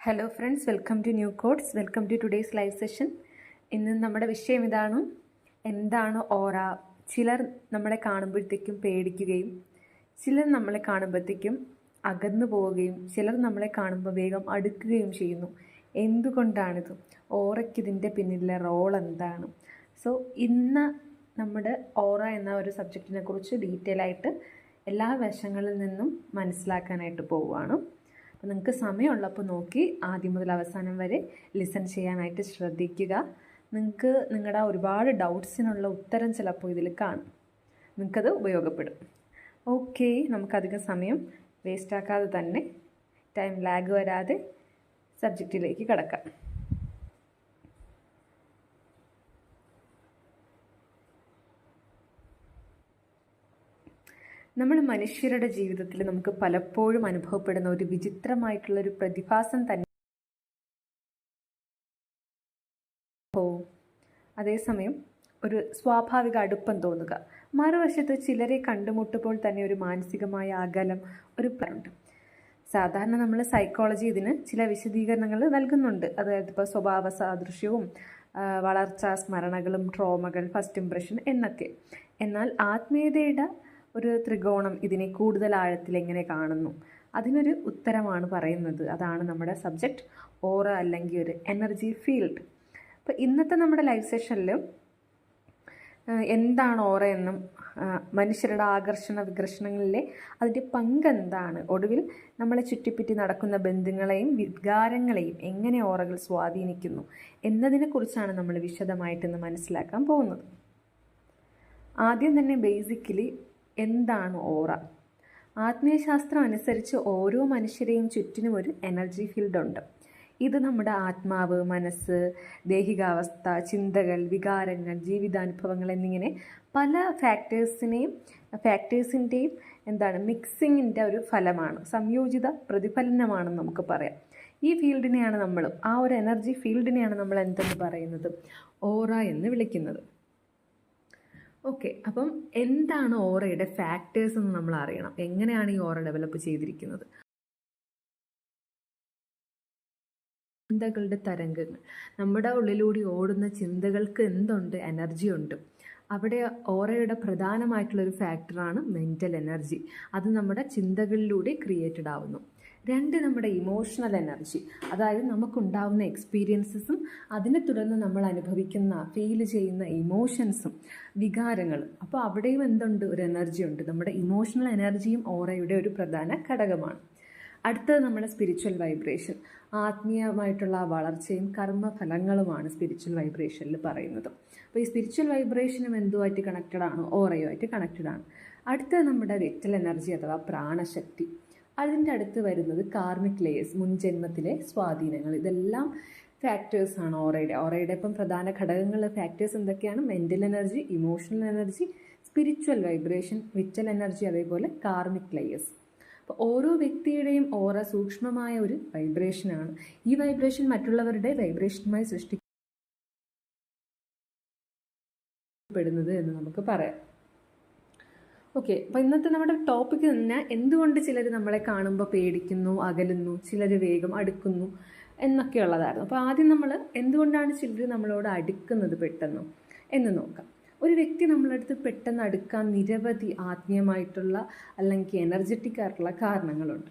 Hello friends welcome to new codes welcome to today's live session ഇന്ന് നമ്മുടെ വിഷയം ഇതാണ് എന്താണ് ഓറ? ചിലർ നമ്മളെ കാണുമ്പോഴത്തേക്കും പേടിക്കുകയും ചിലർ നമ്മളെ കാണുമ്പോഴത്തേക്കും അകന്നു പോവുകയും ചിലർ നമ്മളെ കാണുമ്പോൾ വേഗം അടുക്കുകയും ചെയ്യുന്നു. എന്തുകൊണ്ടാണിത്? ഓറയ്ക്ക് ഇതിന്റെ പിന്നിലെ റോൾ എന്താണ്? സോ ഇന്ന് നമ്മുടെ ഓറ എന്ന ഒരു സബ്ജക്റ്റിനെ കുറിച്ച് ഡീറ്റെയിൽ ആയിട്ട് എല്ലാ വശങ്ങളിൽ നിന്നും മനസ്സിലാക്കാനായിട്ട് പോവുകയാണ്. അപ്പോൾ നിങ്ങൾക്ക് സമയമുള്ളപ്പോൾ നോക്കി ആദ്യം മുതൽ അവസാനം വരെ ലിസൺ ചെയ്യാനായിട്ട് ശ്രദ്ധിക്കുക. നിങ്ങൾക്ക് നിങ്ങളുടെ ഒരുപാട് ഡൗട്ട്സിനുള്ള ഉത്തരം ചിലപ്പോൾ ഇതിൽ കാണും. നിങ്ങൾക്കത് ഉപയോഗപ്പെടും. ഓക്കെ നമുക്കധികം സമയം വേസ്റ്റാക്കാതെ തന്നെ ടൈം ലാഗ് വരാതെ സബ്ജക്റ്റിലേക്ക് കിടക്കാം. നമ്മൾ മനുഷ്യരുടെ ജീവിതത്തിൽ നമുക്ക് പലപ്പോഴും അനുഭവപ്പെടുന്ന ഒരു വിചിത്രമായിട്ടുള്ള ഒരു പ്രതിഭാസം തന്നെ അതേസമയം ഒരു സ്വാഭാവിക അടുപ്പം തോന്നുക. മറുവശത്ത് ചിലരെ കണ്ടുമുട്ടുമ്പോൾ തന്നെ ഒരു മാനസികമായ അകലം ഒരു ഉണ്ട്. സാധാരണ നമ്മൾ സൈക്കോളജി ഇതിന് ചില വിശദീകരണങ്ങൾ നൽകുന്നുണ്ട്. അതായത് ഇപ്പോൾ സ്വഭാവ സാദൃശ്യവും വളർച്ചാ സ്മരണകളും ട്രോമകൾ ഫസ്റ്റ് ഇംപ്രഷൻ എന്നൊക്കെ. എന്നാൽ ആത്മീയതയുടെ ഒരു ത്രികോണം ഇതിനെ കൂടുതൽ ആഴത്തിൽ എങ്ങനെ കാണുന്നു? അതിനൊരു ഉത്തരമാണ് പറയുന്നത്. അതാണ് നമ്മുടെ സബ്ജക്റ്റ് ഓറ അല്ലെങ്കിൽ ഒരു എനർജി ഫീൽഡ്. അപ്പോൾ ഇന്നത്തെ നമ്മുടെ ലൈവ് സെഷനിൽ എന്താണ് ഓറ എന്നും മനുഷ്യരുടെ ആകർഷണ വികർഷണങ്ങളിലെ അതിന്റെ പങ്കെന്താണ് ഒടുവിൽ നമ്മളെ ചുറ്റിപ്പറ്റി നടക്കുന്ന ബന്ധങ്ങളെയും വികാരങ്ങളെയും എങ്ങനെ ഓറകൾ സ്വാധീനിക്കുന്നു എന്നതിനെക്കുറിച്ചാണ് നമ്മൾ വിശദമായിട്ട് ഇന്ന് മനസ്സിലാക്കാൻ പോകുന്നത്. ആദ്യം തന്നെ ബേസിക്കലി എന്താണ് ഓറ? ആത്മീയശാസ്ത്രം അനുസരിച്ച് ഓരോ മനുഷ്യരെയും ചുറ്റിനും ഒരു എനർജി ഫീൽഡ് ഉണ്ട് ഇത് നമ്മുടെ ആത്മാവ് മനസ്സ് ദേഹികാവസ്ഥ ചിന്തകൾ വികാരങ്ങൾ ജീവിതാനുഭവങ്ങൾ എന്നിങ്ങനെ പല ഫാക്ടേഴ്സിനെയും ഫാക്ടേഴ്സിന്റെയും എന്താണ് മിക്സിങ്ങിന്റെ ഒരു ഫലമാണ്. സംയോജിത പ്രതിഫലനമാണെന്ന് നമുക്ക് പറയാം. ഈ ഫീൽഡിനെയാണ് നമ്മൾ ആ ഒരു എനർജി ഫീൽഡിനെയാണ് നമ്മൾ എന്തെന്ന് പറയുന്നത്? ഓറ എന്ന് വിളിക്കുന്നത്. ഓക്കെ അപ്പം എന്താണ് ഓറയുടെ ഫാക്ടേഴ്സ് എന്ന് നമ്മൾ അറിയണം. എങ്ങനെയാണ് ഈ ഓറ ഡെവലപ്പ് ചെയ്തിരിക്കുന്നത്? ചിന്തകളുടെ തരംഗങ്ങൾ. നമ്മുടെ ഉള്ളിലൂടെ ഓടുന്ന ചിന്തകൾക്ക് എന്തുണ്ട്? എനർജി ഉണ്ട്. അവിടെ ഓറയുടെ പ്രധാനമായിട്ടുള്ളൊരു ഫാക്ടറാണ് മെന്റൽ എനർജി അത് നമ്മുടെ ചിന്തകളിലൂടെ ക്രിയേറ്റഡ് ആവുന്നു. രണ്ട് നമ്മുടെ ഇമോഷണൽ എനർജി അതായത് നമുക്കുണ്ടാവുന്ന എക്സ്പീരിയൻസസും അതിനെ തുടർന്ന് നമ്മൾ അനുഭവിക്കുന്ന ഫീൽ ചെയ്യുന്ന ഇമോഷൻസും വികാരങ്ങളും. അപ്പോൾ അവിടെയും എന്തുണ്ട്? ഒരു എനർജി ഉണ്ട്. നമ്മുടെ ഇമോഷണൽ എനർജിയും ഓറയുടെ ഒരു പ്രധാന ഘടകമാണ്. അടുത്തത് നമ്മുടെ സ്പിരിച്വൽ വൈബ്രേഷൻ ആത്മീയമായിട്ടുള്ള വളർച്ചയും കർമ്മഫലങ്ങളുമാണ് സ്പിരിച്വൽ വൈബ്രേഷനിൽ പറയുന്നത്. അപ്പോൾ ഈ സ്പിരിച്വൽ വൈബ്രേഷനും എന്തുമായിട്ട് കണക്റ്റഡ് ആണ്? ഓറയുമായിട്ട് കണക്റ്റഡ് ആണ്. അടുത്തത് നമ്മുടെ വെറ്റൽ എനർജി അഥവാ പ്രാണശക്തി. അതിന്റെ അടുത്ത് വരുന്നത് കാർമിക് ലേയേഴ്സ് മുൻജന്മത്തിലെ സ്വാധീനങ്ങൾ. ഇതെല്ലാം ഫാക്ടേഴ്സാണ് ഓറയുടെ. ഓറയുടെ ഇപ്പം പ്രധാന ഘടകങ്ങൾ ഫാക്ടേഴ്സ് എന്തൊക്കെയാണ്? Mental energy emotional energy spiritual vibration vital energy അതേപോലെ കാർമിക് ലേയേഴ്സ് അപ്പോൾ ഓരോ വ്യക്തിയുടെയും ഓറ സൂക്ഷ്മമായ ഒരു വൈബ്രേഷനാണ് ഈ വൈബ്രേഷൻ മറ്റുള്ളവരുടെ വൈബ്രേഷനുമായി സൃഷ്ടിക്കപ്പെടുന്നത് എന്ന് നമുക്ക് പറയാം. ഓക്കെ അപ്പോൾ ഇന്നത്തെ നമ്മുടെ ടോപ്പിക് തന്നെ എന്തുകൊണ്ട് ചിലർ നമ്മളെ കാണുമ്പോൾ പേടിക്കുന്നു അകലുന്നു ചിലർ വേഗം അടുക്കുന്നു എന്നൊക്കെയുള്ളതായിരുന്നു അപ്പോൾ ആദ്യം നമ്മൾ എന്തുകൊണ്ടാണ് ചിലർ നമ്മളോട് അടുക്കുന്നത് പെട്ടെന്ന് എന്ന് നോക്കാം. ഒരു വ്യക്തി നമ്മളടുത്ത് പെട്ടെന്ന് അടുക്കാൻ നിരവധി ആത്മീയമായിട്ടുള്ള അല്ലെങ്കിൽ എനർജറ്റിക് ആയിട്ടുള്ള കാരണങ്ങളുണ്ട്.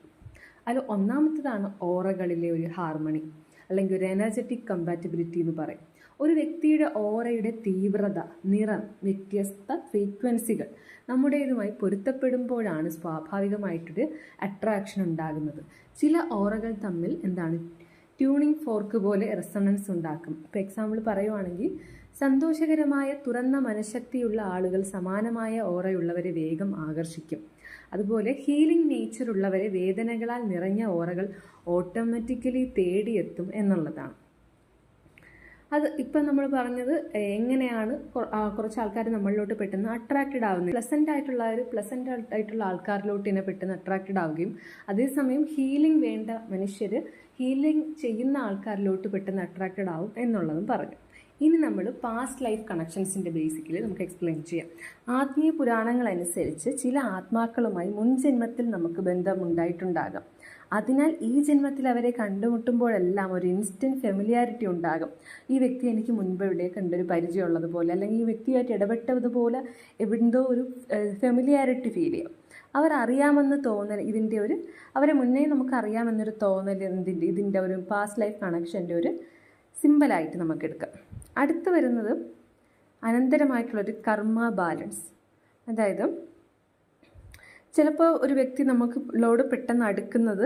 അതിൽ ഒന്നാമത്തതാണ് ഓറകളിലെ ഒരു ഹാർമണി അല്ലെങ്കിൽ ഒരു എനർജറ്റിക് കമ്പാറ്റബിലിറ്റി എന്ന് പറയും. ഒരു വ്യക്തിയുടെ ഓറയുടെ തീവ്രത നിറം വ്യത്യസ്ത ഫ്രീക്വൻസികൾ നമ്മുടേതുമായി പൊരുത്തപ്പെടുമ്പോഴാണ് സ്വാഭാവികമായിട്ടൊരു അട്രാക്ഷൻ ഉണ്ടാകുന്നത്. ചില ഓറകൾ തമ്മിൽ എന്താണ്? ട്യൂണിംഗ് ഫോർക്ക് പോലെ റെസണൻസ് ഉണ്ടാക്കും. ഇപ്പോൾ എക്സാമ്പിൾ പറയുവാണെങ്കിൽ സന്തോഷകരമായ തുറന്ന മനഃശക്തിയുള്ള ആളുകൾ സമാനമായ ഓറയുള്ളവരെ വേഗം ആകർഷിക്കും. അതുപോലെ ഹീലിംഗ് നേച്ചർ ഉള്ളവരെ വേദനകളാൽ നിറഞ്ഞ ഓറകൾ ഓട്ടോമാറ്റിക്കലി തേടിയെത്തും എന്നുള്ളതാണ്. അത് ഇപ്പം നമ്മൾ പറഞ്ഞത് എങ്ങനെയാണ് കുറച്ച് ആൾക്കാർ നമ്മളിലോട്ട് പെട്ടെന്ന് അട്രാക്റ്റഡ് ആവുന്നത്. പ്ലസന്റ് ആയിട്ടുള്ള ഒരു പ്ലസന്റ് ആയിട്ടുള്ള ആൾക്കാരിലോട്ട് തന്നെ പെട്ടെന്ന് അട്രാക്റ്റഡ് ആവുകയും അതേസമയം ഹീലിംഗ് വേണ്ട മനുഷ്യർ ഹീലിംഗ് ചെയ്യുന്ന ആൾക്കാരിലോട്ട് പെട്ടെന്ന് അട്രാക്റ്റഡ് ആവും എന്നുള്ളതും പറഞ്ഞു. ഇനി നമ്മൾ പാസ്റ്റ് ലൈഫ് കണക്ഷൻസിന്റെ ബേസിക്കലി നമുക്ക് എക്സ്പ്ലെയിൻ ചെയ്യാം. ആത്മീയ പുരാണങ്ങൾ അനുസരിച്ച് ചില ആത്മാക്കളുമായി മുൻജന്മത്തിൽ നമുക്ക് ബന്ധമുണ്ടായിട്ടുണ്ടാകാം. അതിനാൽ ഈ ജന്മത്തിൽ അവരെ കണ്ടുമുട്ടുമ്പോഴെല്ലാം ഒരു ഇൻസ്റ്റന്റ് ഫെമിലിയാരിറ്റി ഉണ്ടാകും. ഈ വ്യക്തി എനിക്ക് മുൻപ് എവിടെ കണ്ടൊരു പരിചയമുള്ളതുപോലെ അല്ലെങ്കിൽ ഈ വ്യക്തിയായിട്ട് ഇടപെട്ടതുപോലെ എവിടെന്തോ ഒരു ഫെമിലിയാരിറ്റി ഫീൽ ചെയ്യും. അവർ അറിയാമെന്ന് തോന്നൽ ഇതിന്റെ ഒരു അവരെ മുന്നേ നമുക്ക് അറിയാമെന്നൊരു തോന്നൽ എന്തിന്റെ ഇതിന്റെ ഒരു പാസ്റ്റ് ലൈഫ് കണക്ഷന്റെ ഒരു സിമ്പിളായിട്ട് നമുക്ക് എടുക്കാം അടുത്ത് വരുന്നത് അനന്തരമായിട്ടുള്ളൊരു കർമ്മ ബാലൻസ് അതായത് ചിലപ്പോൾ ഒരു വ്യക്തി നമുക്ക് ലോഡ് പെട്ടെന്ന് അടുക്കുന്നത്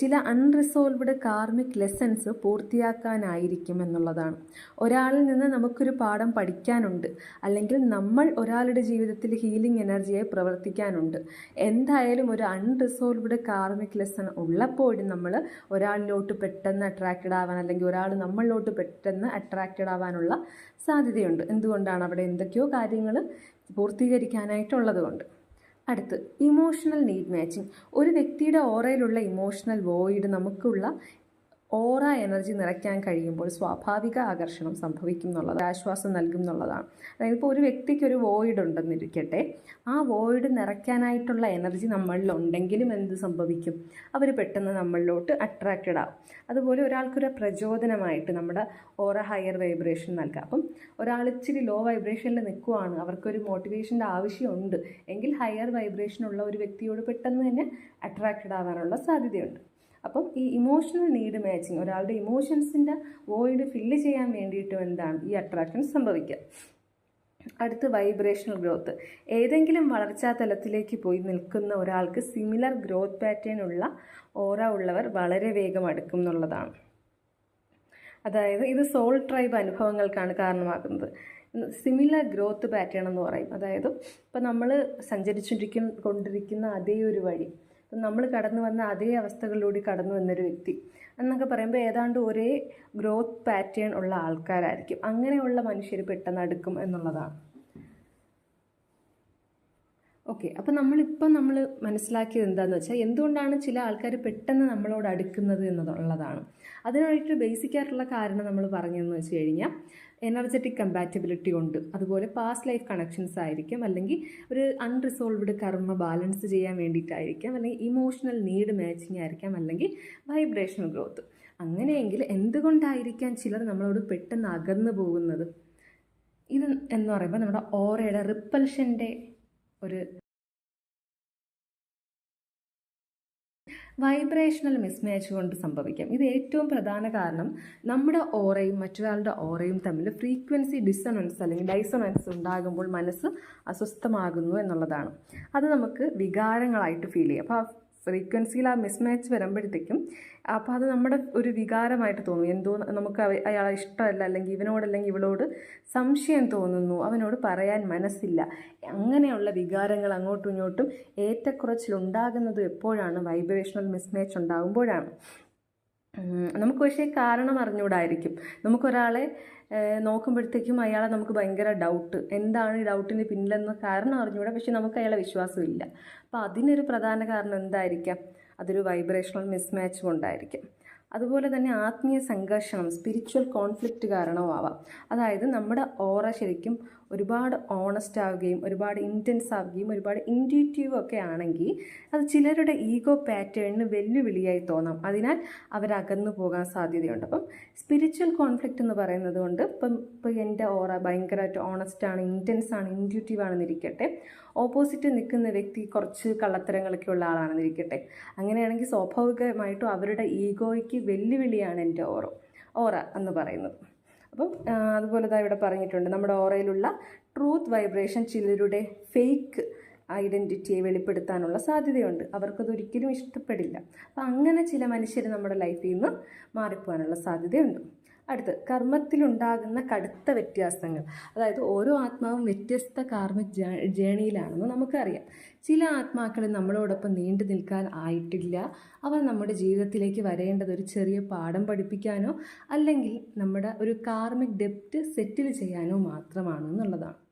ചില അൺറിസോൾവ്ഡ് കാർമിക് ലെസൺസ് പൂർത്തിയാക്കാനായിരിക്കും എന്നുള്ളതാണ്. ഒരാളിൽ നിന്ന് നമുക്കൊരു പാഠം പഠിക്കാനുണ്ട്. അല്ലെങ്കിൽ നമ്മൾ ഒരാളുടെ ജീവിതത്തിൽ ഹീലിംഗ് എനർജിയായി പ്രവർത്തിക്കാനുണ്ട്. എന്തായാലും ഒരു അൺറിസോൾവ്ഡ് കാർമിക് ലെസൺ ഉള്ളപ്പോഴും നമ്മൾ ഒരാളിലോട്ട് പെട്ടെന്ന് അട്രാക്റ്റഡ് ആവാൻ അല്ലെങ്കിൽ ഒരാൾ നമ്മളിലോട്ട് പെട്ടെന്ന് അട്രാക്റ്റഡ് ആവാനുള്ള സാധ്യതയുണ്ട്. എന്തുകൊണ്ടാണ് അവിടെ എന്തൊക്കെയോ കാര്യങ്ങൾ പൂർത്തീകരിക്കാനായിട്ടുള്ളത് കൊണ്ട്. അടുത്ത്. ഇമോഷണൽ നീഡ് മാച്ചിങ് ഒരു വ്യക്തിയുടെ ഓറയിലുള്ള ഇമോഷണൽ വോയിഡ് നമുക്കുള്ള ഓറ എനർജി നിറയ്ക്കാൻ കഴിയുമ്പോൾ സ്വാഭാവിക ആകർഷണം സംഭവിക്കും എന്നുള്ളത് ആശ്വാസം നൽകും എന്നുള്ളതാണ്. അതായത് ഇപ്പോൾ ഒരു വ്യക്തിക്ക് ഒരു വോയിഡ് ഉണ്ടെന്നിരിക്കട്ടെ ആ വോയിഡ് നിറയ്ക്കാനായിട്ടുള്ള എനർജി നമ്മളിൽ ഉണ്ടെങ്കിലും എന്ത് സംഭവിക്കും? അവർ പെട്ടെന്ന് നമ്മളിലോട്ട് അട്രാക്റ്റഡ് ആവും. അതുപോലെ ഒരാൾക്കൊരു പ്രചോദനമായിട്ട് നമ്മുടെ ഓറ ഹയർ വൈബ്രേഷൻ നൽകുക അപ്പം ഒരാൾ ഇച്ചിരി ലോ വൈബ്രേഷനിൽ നിൽക്കുവാണ് അവർക്കൊരു മോട്ടിവേഷന്റെ ആവശ്യമുണ്ട് എങ്കിൽ ഹയർ വൈബ്രേഷനുള്ള ഒരു വ്യക്തിയോട് പെട്ടെന്ന് തന്നെ അട്രാക്റ്റഡ് ആവാനുള്ള സാധ്യതയുണ്ട്. അപ്പം ഈ ഇമോഷണൽ നീഡ് മാച്ചിങ് ഒരാളുടെ ഇമോഷൻസിന്റെ വോയിഡ് ഫില്ല് ചെയ്യാൻ വേണ്ടിയിട്ടും എന്താണ് ഈ അട്രാക്ഷൻ സംഭവിക്കുക. അടുത്ത് വൈബ്രേഷണൽ ഗ്രോത്ത് ഏതെങ്കിലും വളർച്ചാ തലത്തിലേക്ക് പോയി നിൽക്കുന്ന ഒരാൾക്ക് സിമിലർ ഗ്രോത്ത് പാറ്റേൺ ഉള്ള ഓറ ഉള്ളവർ വളരെ വേഗം അടുക്കും എന്നുള്ളതാണ്. അതായത് ഇത് സോൾ ട്രൈബ് അനുഭവങ്ങൾക്കാണ് കാരണമാകുന്നത്. സിമിലർ ഗ്രോത്ത് പാറ്റേൺ എന്ന് പറയും. അതായത് ഇപ്പം നമ്മൾ സഞ്ചരിച്ചിരിക്കും കൊണ്ടിരിക്കുന്ന അതേ ഒരു വഴി ഇപ്പം നമ്മൾ കടന്നു വന്ന അതേ അവസ്ഥകളിലൂടെ കടന്നു വന്നൊരു വ്യക്തി എന്നൊക്കെ പറയുമ്പോൾ ഏതാണ്ട് ഒരേ ഗ്രോത്ത് പാറ്റേൺ ഉള്ള ആൾക്കാരായിരിക്കും. അങ്ങനെയുള്ള മനുഷ്യർ പെട്ടെന്ന് അടുക്കും എന്നുള്ളതാണ്. ഓക്കെ അപ്പം നമ്മളിപ്പം നമ്മൾ മനസ്സിലാക്കിയത് എന്താണെന്ന് വെച്ചാൽ എന്തുകൊണ്ടാണ് ചില ആൾക്കാർ പെട്ടെന്ന് നമ്മളോട് അടുക്കുന്നത് എന്നുള്ളതാണ്. അതിനായിട്ട് ബേസിക്കായിട്ടുള്ള കാരണം നമ്മൾ പറഞ്ഞതെന്ന് വെച്ച് കഴിഞ്ഞാൽ എനർജറ്റിക് കമ്പാറ്റബിലിറ്റി ഉണ്ട്. അതുപോലെ പാസ്റ്റ് ലൈഫ് കണക്ഷൻസ് ആയിരിക്കും. അല്ലെങ്കിൽ ഒരു അൺറിസോൾവ്ഡ് കർമ്മ ബാലൻസ് ചെയ്യാൻ വേണ്ടിയിട്ടായിരിക്കാം. അല്ലെങ്കിൽ ഇമോഷണൽ നീഡ് മാച്ചിങ് ആയിരിക്കാം. അല്ലെങ്കിൽ വൈബ്രേഷണൽ ഗ്രോത്ത് അങ്ങനെയെങ്കിൽ എന്തുകൊണ്ടായിരിക്കാം ചിലർ നമ്മളോട് പെട്ടെന്ന് അകന്നു പോകുന്നത്? ഇത് എന്ന് പറയുമ്പോൾ നമ്മുടെ ഓറയുടെ റിപ്പൽഷന്റെ ഒരു വൈബ്രേഷണൽ മിസ്മാച്ച് കൊണ്ട് സംഭവിക്കാം. ഇത് ഏറ്റവും പ്രധാന കാരണം നമ്മുടെ ഓറയും മറ്റൊരാളുടെ ഓറയും തമ്മിൽ ഫ്രീക്വൻസി ഡിസണൻസ് അല്ലെങ്കിൽ ഡൈസണൻസ് ഉണ്ടാകുമ്പോൾ മനസ്സ് അസ്വസ്ഥമാകുന്നു എന്നുള്ളതാണ്. അത് നമുക്ക് വികാരങ്ങളായിട്ട് ഫീൽ ചെയ്യും. അപ്പോൾ ഫ്രീക്വൻസിയിൽ ആ മിസ്മാച്ച് വരുമ്പോഴത്തേക്കും അപ്പോൾ അത് നമ്മുടെ ഒരു വികാരമായിട്ട് തോന്നും. എന്തോ നമുക്ക് അയാളെ ഇഷ്ടമല്ല അല്ലെങ്കിൽ ഇവനോടല്ലെങ്കിൽ ഇവളോട് സംശയം തോന്നുന്നു അവനോട് പറയാൻ മനസ്സില്ല. അങ്ങനെയുള്ള വികാരങ്ങൾ അങ്ങോട്ടും ഇങ്ങോട്ടും ഏറ്റക്കുറച്ചിലുണ്ടാകുന്നത് എപ്പോഴാണ്? വൈബ്രേഷണൽ മിസ്മാച്ച് ഉണ്ടാകുമ്പോഴാണ് നമുക്ക് പക്ഷേ കാരണം അറിഞ്ഞുകൂടായിരിക്കും നമുക്കൊരാളെ നോക്കുമ്പോഴത്തേക്കും അയാളെ നമുക്ക് ഭയങ്കര ഡൗട്ട് എന്താണ് ഈ ഡൗട്ടിന് പിന്നിലെന്ന് കാരണം അറിഞ്ഞുകൂടെ. പക്ഷെ നമുക്ക് അയാളെ വിശ്വാസമില്ല. അപ്പോൾ അതിനൊരു പ്രധാന കാരണം എന്തായിരിക്കാം? അതൊരു വൈബ്രേഷണൽ മിസ്മാച്ച് കൊണ്ടായിരിക്കും. അതുപോലെ തന്നെ ആത്മീയ സംഘർഷണം സ്പിരിച്വൽ കോൺഫ്ലിക്റ്റ് കാരണവും ആവാം അതായത് നമ്മുടെ ഓറ ശരിക്കും ഒരുപാട് ഓണസ്റ്റ് ആവുകയും ഒരുപാട് ഇന്റൻസ് ആവുകയും ഒരുപാട് ഇന്റീറ്റീവ് ഒക്കെ ആണെങ്കിൽ അത് ചിലരുടെ ഈഗോ പാറ്റേണിന് വെല്ലുവിളിയായി തോന്നാം. അതിനാൽ അവരകന്നു പോകാൻ സാധ്യതയുണ്ട്. അപ്പം സ്പിരിച്വൽ കോൺഫ്ലിക്റ്റ് എന്ന് പറയുന്നത് കൊണ്ട് ഇപ്പം ഇപ്പോൾ എന്റെ ഓറ ഭയങ്കരമായിട്ട് ഓണസ്റ്റ് ആണ് ഇന്റൻസ് ആണ് ഇന്റ്യൂറ്റീവ് ആണെന്നിരിക്കട്ടെ ഓപ്പോസിറ്റ് നിൽക്കുന്ന വ്യക്തി കുറച്ച് കള്ളത്തരങ്ങളൊക്കെ ഉള്ള ആളാണെന്നിരിക്കട്ടെ അങ്ങനെയാണെങ്കിൽ സ്വാഭാവികമായിട്ടും അവരുടെ ഈഗോയ്ക്ക് വെല്ലുവിളിയാണ് എന്റെ ഓറോ ഓറ എന്ന് പറയുന്നത്. അപ്പം അതുപോലെ തന്നെ ഇവിടെ പറഞ്ഞിട്ടുണ്ട് നമ്മുടെ ഓറയിലുള്ള ട്രൂത്ത് വൈബ്രേഷൻ ചിലരുടെ ഫേക്ക് ഐഡന്റിറ്റിയെ വെളിപ്പെടുത്താനുള്ള സാധ്യതയുണ്ട്. അവർക്കത് ഒരിക്കലും ഇഷ്ടപ്പെടില്ല. അപ്പം അങ്ങനെ ചില മനുഷ്യർ നമ്മുടെ ലൈഫിൽ നിന്ന് മാറിപ്പോകാനുള്ള സാധ്യതയുണ്ട്. അടുത്ത് കർമ്മത്തിലുണ്ടാകുന്ന കടുത്ത വ്യത്യാസങ്ങൾ. അതായത് ഓരോ ആത്മാവും വ്യത്യസ്ത കാർമ്മ ജേണിയിലാണെന്ന് നമുക്കറിയാം. ചില ആത്മാക്കൾ നമ്മളോടൊപ്പം നീണ്ടു നിൽക്കാൻ ആയിട്ടില്ല. അവർ നമ്മുടെ ജീവിതത്തിലേക്ക് വരേണ്ടത് ഒരു ചെറിയ പാഠം പഠിപ്പിക്കാനോ അല്ലെങ്കിൽ നമ്മുടെ ഒരു കാർമിക് ഡെപ്റ്റ് സെറ്റിൽ ചെയ്യാനോ മാത്രമാണ് എന്നുള്ളതാണ്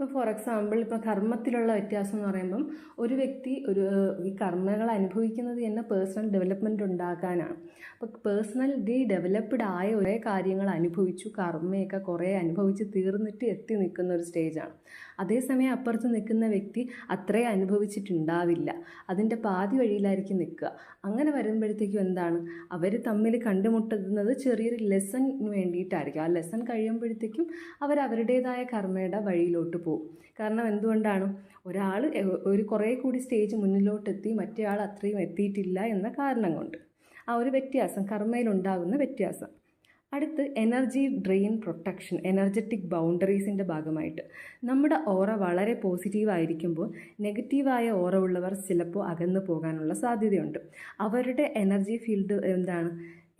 ഇപ്പോൾ ഫോർ എക്സാമ്പിൾ ഇപ്പോൾ കർമ്മത്തിലുള്ള വ്യത്യാസം എന്ന് പറയുമ്പം ഒരു വ്യക്തി ഒരു ഈ കർമ്മങ്ങൾ അനുഭവിക്കുന്നത് തന്നെ പേഴ്സണൽ ഡെവലപ്മെന്റ് ഉണ്ടാക്കാനാണ്. അപ്പോൾ പേഴ്സണൽ ഡി ഡെവലപ്ഡ് ആയ ഒരേ കാര്യങ്ങൾ അനുഭവിച്ചു കർമ്മയൊക്കെ കുറേ അനുഭവിച്ച് തീർന്നിട്ട് എത്തി നിൽക്കുന്ന ഒരു സ്റ്റേജാണ് അതേസമയം അപ്പുറത്ത് നിൽക്കുന്ന വ്യക്തി അത്രേ അനുഭവിച്ചിട്ടുണ്ടാവില്ല. അതിന്റെ പാതി വഴിയിലായിരിക്കും നിൽക്കുക. അങ്ങനെ വരുമ്പോഴത്തേക്കും എന്താണ്? അവർ തമ്മിൽ കണ്ടുമുട്ടുന്നത് ചെറിയൊരു ലെസൺ വേണ്ടിയിട്ടായിരിക്കും. ആ ലെസൺ കഴിയുമ്പോഴത്തേക്കും അവർ അവരുടേതായ കർമ്മയുടെ വഴിയിലോട്ട് പോകും. കാരണം എന്തുകൊണ്ടാണ്? ഒരാൾ ഒരു കുറേ കൂടി സ്റ്റേജ് മുന്നിലോട്ടെത്തി മറ്റേ ആൾ അത്രയും എത്തിയിട്ടില്ല എന്ന കാരണം കൊണ്ട്. ആ ഒരു വ്യത്യാസം കർമ്മയിലുണ്ടാകുന്ന വ്യത്യാസം. അടുത്ത് എനർജി ഡ്രെയിൻ പ്രൊട്ടക്ഷൻ എനർജറ്റിക് ബൗണ്ടറീസിന്റെ ഭാഗമായിട്ട്. നമ്മുടെ ഓറ വളരെ പോസിറ്റീവായിരിക്കുമ്പോൾ നെഗറ്റീവായ ഓറ ഉള്ളവർ ചിലപ്പോൾ അകന്നു പോകാനുള്ള സാധ്യതയുണ്ട്. അവരുടെ എനർജി ഫീൽഡ് എന്താണ്?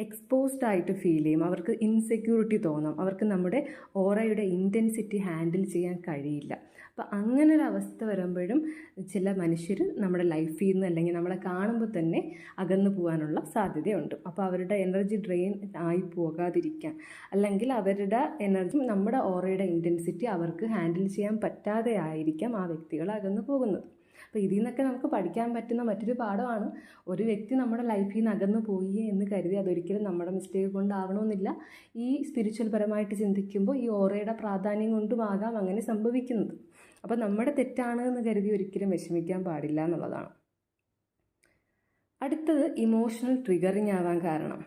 എക്സ്പോസ്ഡ് ആയിട്ട് ഫീൽ ചെയ്യും. അവർക്ക് ഇൻസെക്യൂരിറ്റി തോന്നും. അവർക്ക് നമ്മുടെ ഓറയുടെ ഇന്റൻസിറ്റി ഹാൻഡിൽ ചെയ്യാൻ കഴിയില്ല. അപ്പോൾ അങ്ങനെ ഒരു അവസ്ഥ വരുമ്പോഴും ചില മനുഷ്യർ നമ്മുടെ ലൈഫിൽ നിന്ന് അല്ലെങ്കിൽ നമ്മളെ കാണുമ്പോൾ തന്നെ അകന്നു പോകാനുള്ള സാധ്യതയുണ്ട്. അപ്പോൾ അവരുടെ എനർജി ഡ്രെയിൻ ആയി പോകാതിരിക്കാൻ. അല്ലെങ്കിൽ അവരുടെ എനർജി നമ്മുടെ ഓറയുടെ ഇന്റൻസിറ്റി അവർക്ക് ഹാൻഡിൽ ചെയ്യാൻ പറ്റാതെ ആയിരിക്കാം ആ വ്യക്തികൾ അകന്നു പോകുന്നത്. അപ്പോൾ ഇതിൽ നിന്നൊക്കെ നമുക്ക് പഠിക്കാൻ പറ്റുന്ന മറ്റൊരു പാഠമാണ്. ഒരു വ്യക്തി നമ്മുടെ ലൈഫിൽ നിന്ന് അകന്നു പോയി എന്ന് കരുതി അതൊരിക്കലും നമ്മുടെ മിസ്റ്റേക്ക് കൊണ്ടാവണമെന്നില്ല ഈ സ്പിരിച്വൽ പരമായിട്ട് ചിന്തിക്കുമ്പോൾ ഈ ഓറയുടെ പ്രാധാന്യം കൊണ്ടുമാകാം അങ്ങനെ സംഭവിക്കുന്നത്. അപ്പോൾ നമ്മുടെ തെറ്റാണ് എന്ന് കരുതി ഒരിക്കലും വിഷമിക്കാൻ പാടില്ല എന്നുള്ളതാണ്. അടുത്തത് ഇമോഷണൽ ട്രിഗറിങ് ആവാൻ കാരണം.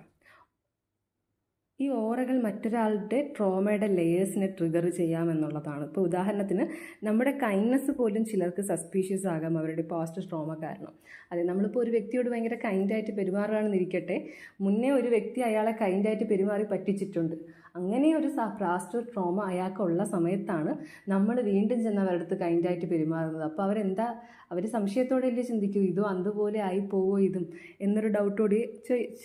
ഈ ഓറകൾ മറ്റൊരാളുടെ ട്രോമയുടെ ലെയേഴ്സിനെ ട്രിഗർ ചെയ്യാമെന്നുള്ളതാണ്. ഇപ്പോൾ ഉദാഹരണത്തിന് നമ്മുടെ കൈൻഡ്നെസ് പോലും ചിലർക്ക് സസ്പീഷ്യസ് ആകാം അവരുടെ പാസ്റ്റ് ട്രോമ കാരണം. അതെ നമ്മളിപ്പോൾ ഒരു വ്യക്തിയോട് ഭയങ്കര കൈൻഡായിട്ട് പെരുമാറുകയാണെന്നിരിക്കട്ടെ മുന്നേ ഒരു വ്യക്തി അയാളെ കൈൻഡായിട്ട് പെരുമാറി പറ്റിച്ചിട്ടുണ്ട്. അങ്ങനെ ഒരു പാസ്റ്റ് ട്രോമ അയാൾക്കുള്ള സമയത്താണ് നമ്മൾ വീണ്ടും ചെന്ന് അവരുടെ അടുത്ത് കൈൻഡായിട്ട് പെരുമാറുന്നത്. അപ്പോൾ അവരെന്താ അവർ സംശയത്തോടെ അല്ലേ ചിന്തിക്കൂ? ഇതും അതുപോലെ ആയി പോവോ ഇതും എന്നൊരു ഡൗട്ടോടെ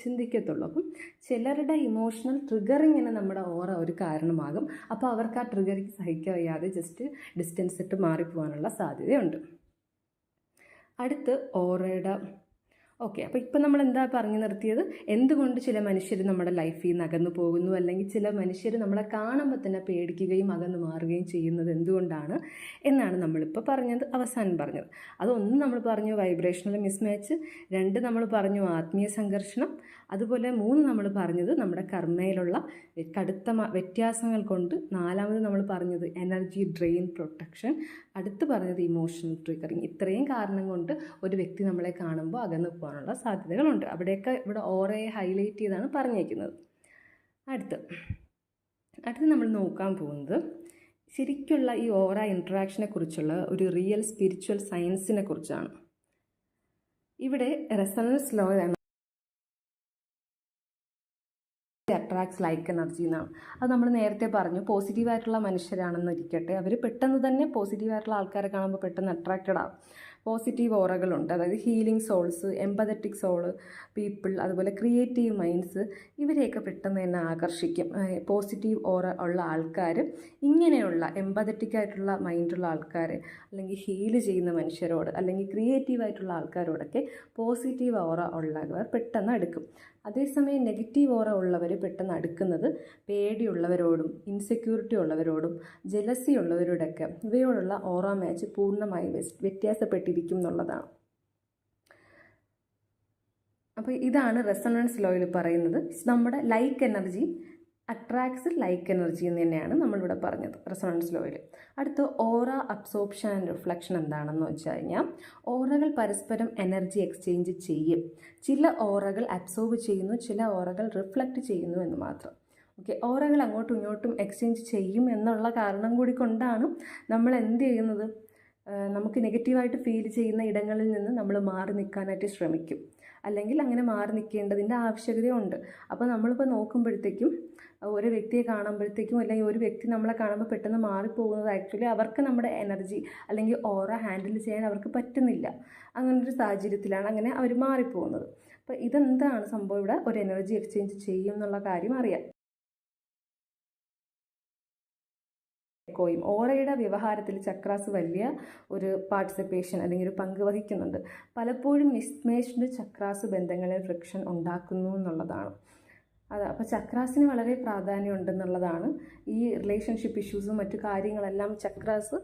ചിന്തിക്കത്തുള്ളൂ. അപ്പം ചിലരുടെ ഇമോഷണൽ ട്രിഗറിങ്ങിന് നമ്മുടെ ഓറ ഒരു കാരണമാകും. അപ്പോൾ അവർക്ക് ആ ട്രിഗറിങ് സഹിക്കാൻ വയ്യാതെ ജസ്റ്റ് ഡിസ്റ്റൻസ് ഇട്ട് മാറിപ്പോകാനുള്ള സാധ്യതയുണ്ട്. അടുത്ത് ഓറയുടെ ഓക്കെ അപ്പോൾ ഇപ്പം നമ്മൾ എന്താ പറഞ്ഞു നിർത്തിയത്? എന്തുകൊണ്ട് ചില മനുഷ്യർ നമ്മുടെ ലൈഫിൽ നിന്ന് അകന്നു പോകുന്നു? അല്ലെങ്കിൽ ചില മനുഷ്യർ നമ്മളെ കാണുമ്പോൾ തന്നെ പേടിക്കുകയും അകന്നു മാറുകയും ചെയ്യുന്നത് എന്തുകൊണ്ടാണ് എന്നാണ് നമ്മളിപ്പോൾ പറഞ്ഞത് അവസാനം പറഞ്ഞത്. അതൊന്ന് നമ്മൾ പറഞ്ഞു വൈബ്രേഷണൽ മിസ്മാച്ച് രണ്ട് നമ്മൾ പറഞ്ഞു ആത്മീയ സംഘർഷണം. അതുപോലെ മൂന്ന് നമ്മൾ പറഞ്ഞത് നമ്മുടെ കർമ്മയിലുള്ള കടുത്ത വ്യത്യാസങ്ങൾ കൊണ്ട് നാലാമത് നമ്മൾ പറഞ്ഞത് എനർജി ഡ്രെയിൻ പ്രൊട്ടക്ഷൻ അടുത്ത് പറഞ്ഞത് ഇമോഷണൽ ട്രിഗറിങ് ഇത്രയും കാരണം കൊണ്ട് ഒരു വ്യക്തി നമ്മളെ കാണുമ്പോൾ അകന്നു പോകാനുള്ള സാധ്യതകളുണ്ട്. അവിടെയൊക്കെ ഇവിടെ ഓറയെ ഹൈലൈറ്റ് ചെയ്താണ് പറഞ്ഞേക്കുന്നത്. അടുത്ത് അടുത്ത് നമ്മൾ നോക്കാൻ പോകുന്നത് ശരിക്കുള്ള ഈ ഓറ ഇൻട്രാക്ഷനെ കുറിച്ചുള്ള ഒരു റിയൽ സ്പിരിച്വൽ സയൻസിനെ കുറിച്ചാണ്. ഇവിടെ resonance law attracts like energy എന്നാണ് അത് നമ്മൾ നേരത്തെ പറഞ്ഞു പോസിറ്റീവായിട്ടുള്ള മനുഷ്യരാണെന്ന് ഇരിക്കട്ടെ. അവർ പെട്ടെന്ന് തന്നെ പോസിറ്റീവായിട്ടുള്ള ആൾക്കാരെ കാണുമ്പോൾ പെട്ടെന്ന് അട്രാക്റ്റഡ് ആവും. പോസിറ്റീവ് ഓറകളുണ്ട് അതായത് healing souls empathetic soul people അതുപോലെ ക്രിയേറ്റീവ് മൈൻഡ്സ് ഇവരെയൊക്കെ പെട്ടെന്ന് തന്നെ ആകർഷിക്കും. പോസിറ്റീവ് ഓറ ഉള്ള ആൾക്കാർ ഇങ്ങനെയുള്ള എമ്പതറ്റിക് ആയിട്ടുള്ള മൈൻഡുള്ള ആൾക്കാർ അല്ലെങ്കിൽ ഹീൽ ചെയ്യുന്ന മനുഷ്യരോട് അല്ലെങ്കിൽ ക്രിയേറ്റീവായിട്ടുള്ള ആൾക്കാരോടൊക്കെ പോസിറ്റീവ് ഓറ ഉള്ളവർ പെട്ടെന്ന് അടുക്കും. അതേസമയം നെഗറ്റീവ് ഓറ ഉള്ളവർ പെട്ടെന്ന് അടുക്കുന്നത് പേടിയുള്ളവരോടും ഇൻസെക്യൂരിറ്റി ഉള്ളവരോടും ജലസി ഉള്ളവരോടൊക്കെ ഇവയോടുള്ള ഓറ മാച്ച് പൂർണമായി വ്യത്യാസപ്പെട്ടിരിക്കും എന്നുള്ളതാണ്. അപ്പോൾ ഇതാണ് റെസണൻസ് ലോയിൽ പറയുന്നത്. നമ്മുടെ like energy attracts like energy എന്ന് തന്നെയാണ് നമ്മളിവിടെ പറഞ്ഞത് റെസണൻസ് ലോയിൽ. അടുത്ത് ഓറ അബ്സോർപ്ഷൻ ആൻഡ് റിഫ്ലക്ഷൻ എന്താണെന്ന് വെച്ച് കഴിഞ്ഞാൽ ഓറകൾ പരസ്പരം എനർജി എക്സ്ചേഞ്ച് ചെയ്യും. ചില ഓറകൾ അബ്സോർബ് ചെയ്യുന്നു ചില ഓറകൾ റിഫ്ലക്റ്റ് ചെയ്യുന്നു എന്ന് മാത്രം. ഓക്കെ ഓറകൾ അങ്ങോട്ടും ഇങ്ങോട്ടും എക്സ്ചേഞ്ച് ചെയ്യും എന്നുള്ള കാരണം കൂടി കൊണ്ടാണ് നമ്മൾ എന്ത് ചെയ്യുന്നത്? നമുക്ക് നെഗറ്റീവായിട്ട് ഫീൽ ചെയ്യുന്ന ഇടങ്ങളിൽ നിന്ന് നമ്മൾ മാറി നിൽക്കാനായിട്ട് ശ്രമിക്കും. അല്ലെങ്കിൽ അങ്ങനെ മാറി നിൽക്കേണ്ടതിന്റെ ആവശ്യകതയുണ്ട്. അപ്പോൾ നമ്മളിപ്പോൾ നോക്കുമ്പോഴത്തേക്കും ഒരു വ്യക്തിയെ കാണുമ്പോഴത്തേക്കും അല്ലെങ്കിൽ ഒരു വ്യക്തി നമ്മളെ കാണുമ്പോൾ പെട്ടെന്ന് മാറിപ്പോകുന്നത് ആക്ച്വലി അവർക്ക് നമ്മുടെ എനർജി അല്ലെങ്കിൽ ഓറ ഹാൻഡിൽ ചെയ്യാൻ അവർക്ക് പറ്റുന്നില്ല. അങ്ങനൊരു സാഹചര്യത്തിലാണ് അങ്ങനെ അവർ മാറിപ്പോകുന്നത്. അപ്പോൾ ഇതെന്താണ് സംഭവം? ഇവിടെ ഒരു എനർജി എക്സ്ചേഞ്ച് ചെയ്യും എന്നുള്ള കാര്യം അറിയാം. കോയും. ഓറയുടെ വ്യവഹാരത്തിൽ ചക്രാസ് വലിയ ഒരു പാർട്ടിസിപ്പേഷൻ അല്ലെങ്കിൽ ഒരു പങ്ക് വഹിക്കുന്നുണ്ട്. പലപ്പോഴും മിസ്മേഷ്ഡ് ചക്രാസ് ബന്ധങ്ങളിൽ ഫ്രിക്ഷൻ ഉണ്ടാക്കുന്നു എന്നുള്ളതാണ്. അതെ അപ്പോൾ ചക്രാസിന് വളരെ പ്രാധാന്യം ഉണ്ടെന്നുള്ളതാണ് ഈ റിലേഷൻഷിപ്പ് ഇഷ്യൂസും മറ്റു കാര്യങ്ങളെല്ലാം ചക്രാസ്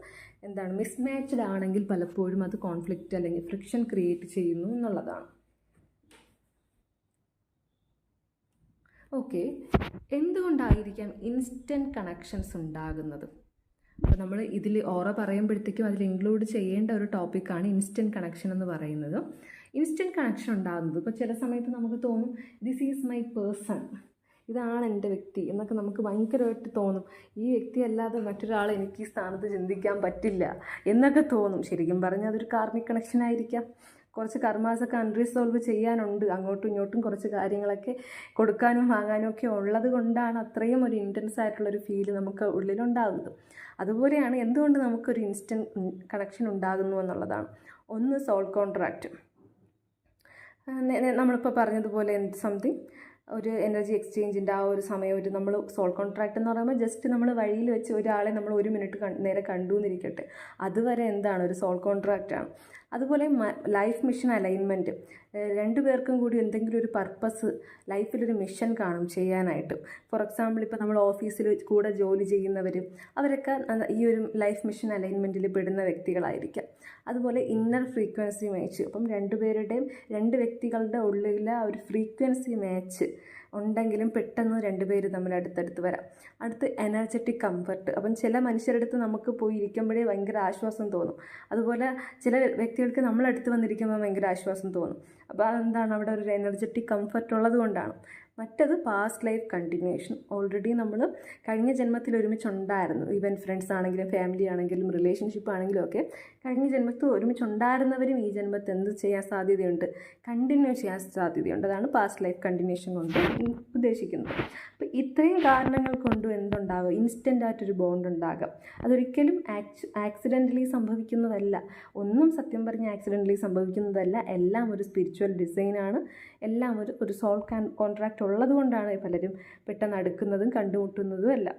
എന്താണ് മിസ്മാച്ച്ഡ് ആണെങ്കിൽ പലപ്പോഴും അത് കോൺഫ്ലിക്റ്റ് അല്ലെങ്കിൽ ഫ്രിക്ഷൻ ക്രിയേറ്റ് ചെയ്യുന്നു എന്നുള്ളതാണ്. ഓക്കെ എന്തുകൊണ്ടായിരിക്കാം ഇൻസ്റ്റന്റ് കണക്ഷൻസ് ഉണ്ടാകുന്നത്? അപ്പോൾ നമ്മൾ ഇതിൽ ഓറ പറയുമ്പോഴത്തേക്കും അതിൽ ഇൻക്ലൂഡ് ചെയ്യേണ്ട ഒരു ടോപ്പിക്കാണ് ഇൻസ്റ്റന്റ് കണക്ഷൻ എന്ന് പറയുന്നത്. ഇൻസ്റ്റന്റ് കണക്ഷൻ ഉണ്ടാകുന്നത്. ഇപ്പോൾ ചില സമയത്ത് നമുക്ക് തോന്നും ദിസ് ഈസ് മൈ പേഴ്സൺ ഇതാണ് എന്റെ വ്യക്തി എന്നൊക്കെ നമുക്ക് ഭയങ്കരമായിട്ട് തോന്നും. ഈ വ്യക്തി അല്ലാതെ മറ്റൊരാളെ എനിക്ക് ഈ സ്ഥാനത്ത് ചിന്തിക്കാൻ പറ്റില്ല എന്നൊക്കെ തോന്നും. ശരിക്കും പറഞ്ഞാൽ അതൊരു കാർമിക് കണക്ഷൻ ആയിരിക്കാം. കുറച്ച് കർമാസൊക്കെ അൺറിസോൾവ് ചെയ്യാനുണ്ട്. അങ്ങോട്ടും ഇങ്ങോട്ടും കുറച്ച് കാര്യങ്ങളൊക്കെ കൊടുക്കാനും വാങ്ങാനും ഒക്കെ ഉള്ളത് കൊണ്ടാണ് അത്രയും ഒരു ഇന്റൻസ് ആയിട്ടുള്ളൊരു ഫീൽ നമുക്ക് ഉള്ളിലുണ്ടാകുന്നത്. അതുപോലെയാണ് എന്തുകൊണ്ട് നമുക്കൊരു ഇൻസ്റ്റന്റ് കണക്ഷൻ ഉണ്ടാകുന്നു എന്നുള്ളതാണ്. ഒന്ന് സോൾ കോൺട്രാക്റ്റ് നമ്മളിപ്പോൾ പറഞ്ഞതുപോലെ എന്ത് സംതിങ്? ഒരു എനർജി എക്സ്ചേഞ്ചിന്റെ ആ ഒരു സമയം ഒരു നമ്മൾ സോൾ കോൺട്രാക്റ്റ് എന്ന് പറയുമ്പോൾ ജസ്റ്റ് നമ്മൾ വഴിയിൽ വെച്ച് ഒരാളെ നമ്മൾ ഒരു മിനിറ്റ് നേരെ കണ്ടു എന്നിരിക്കട്ടെ അതുവരെ എന്താണ്? ഒരു സോൾ കോൺട്രാക്റ്റാണ് അതുപോലെ ലൈഫ് മിഷൻ അലൈൻമെന്റ് രണ്ടു പേർക്കും കൂടി എന്തെങ്കിലും ഒരു പർപ്പസ് ലൈഫിലൊരു മിഷൻ കാണും ചെയ്യാനായിട്ട്. ഫോർ എക്സാമ്പിൾ ഇപ്പോൾ നമ്മൾ ഓഫീസിൽ കൂടെ ജോലി ചെയ്യുന്നവർ അവരൊക്കെ ഈ ഒരു ലൈഫ് മിഷൻ അലൈൻമെന്റിൽ പെടുന്ന വ്യക്തികളായിരിക്കാം. അതുപോലെ ഇന്നർ ഫ്രീക്വൻസി മാച്ച് അപ്പം രണ്ടുപേരുടെയും രണ്ട് വ്യക്തികളുടെ ഉള്ളിലെ ഒരു ഫ്രീക്വൻസി മാച്ച് ഉണ്ടെങ്കിലും പെട്ടെന്ന് രണ്ടുപേര് തമ്മിൽ അടുത്തടുത്ത് വരാം. അടുത്ത് എനർജറ്റിക് കംഫർട്ട് അപ്പം ചില മനുഷ്യരുടെ അടുത്ത് നമുക്ക് പോയി ഇരിക്കുമ്പോഴേ ഭയങ്കര ആശ്വാസം തോന്നും. അതുപോലെ ചില വ്യക്തികൾക്ക് നമ്മളടുത്ത് വന്നിരിക്കുമ്പോൾ ഭയങ്കര ആശ്വാസം തോന്നും. അപ്പോൾ അതെന്താണ്? അവിടെ ഒരു എനർജറ്റിക് കംഫർട്ട് ഉള്ളത് കൊണ്ടാണ്. മറ്റത് പാസ്റ്റ് ലൈഫ് കണ്ടിന്യൂഷൻ ഓൾറെഡി നമ്മൾ കഴിഞ്ഞ ജന്മത്തിൽ ഒരുമിച്ചുണ്ടായിരുന്നു. ഈവൻ ഫ്രണ്ട്സ് ആണെങ്കിലും ഫാമിലി ആണെങ്കിലും റിലേഷൻഷിപ്പ് ആണെങ്കിലും ഒക്കെ കഴിഞ്ഞ ജന്മത്തിൽ ഒരുമിച്ചുണ്ടായിരുന്നവരും ഈ ജന്മത്തിൽ എന്ത് ചെയ്യാൻ സാധ്യതയുണ്ട്? കണ്ടിന്യൂ ചെയ്യാൻ സാധ്യതയുണ്ട്. അതാണ് പാസ്റ്റ് ലൈഫ് കണ്ടിന്യൂഷൻ കൊണ്ട് ഉദ്ദേശിക്കുന്നത്. അപ്പോൾ ഇത്രയും കാരണങ്ങൾ കൊണ്ടും എന്തുണ്ടാകും ഇൻസ്റ്റന്റ് ആയിട്ടൊരു ബോണ്ട് ഉണ്ടാകാം. അതൊരിക്കലും ആക്സ് ആക്സിഡന്റലി സംഭവിക്കുന്നതല്ല. ഒന്നും സത്യം പറഞ്ഞ ആക്സിഡന്റലി സംഭവിക്കുന്നതല്ല. എല്ലാം ഒരു സ്പിരിച്വൽ ഡിസൈനാണ് എല്ലാം ഒരു ഒരു സോൾ കോൺട്രാക്റ്റ് ഉള്ളത് കൊണ്ടാണ് പലരും പെട്ടെന്ന് അടുക്കുന്നതും കണ്ടുമുട്ടുന്നതും എല്ലാം.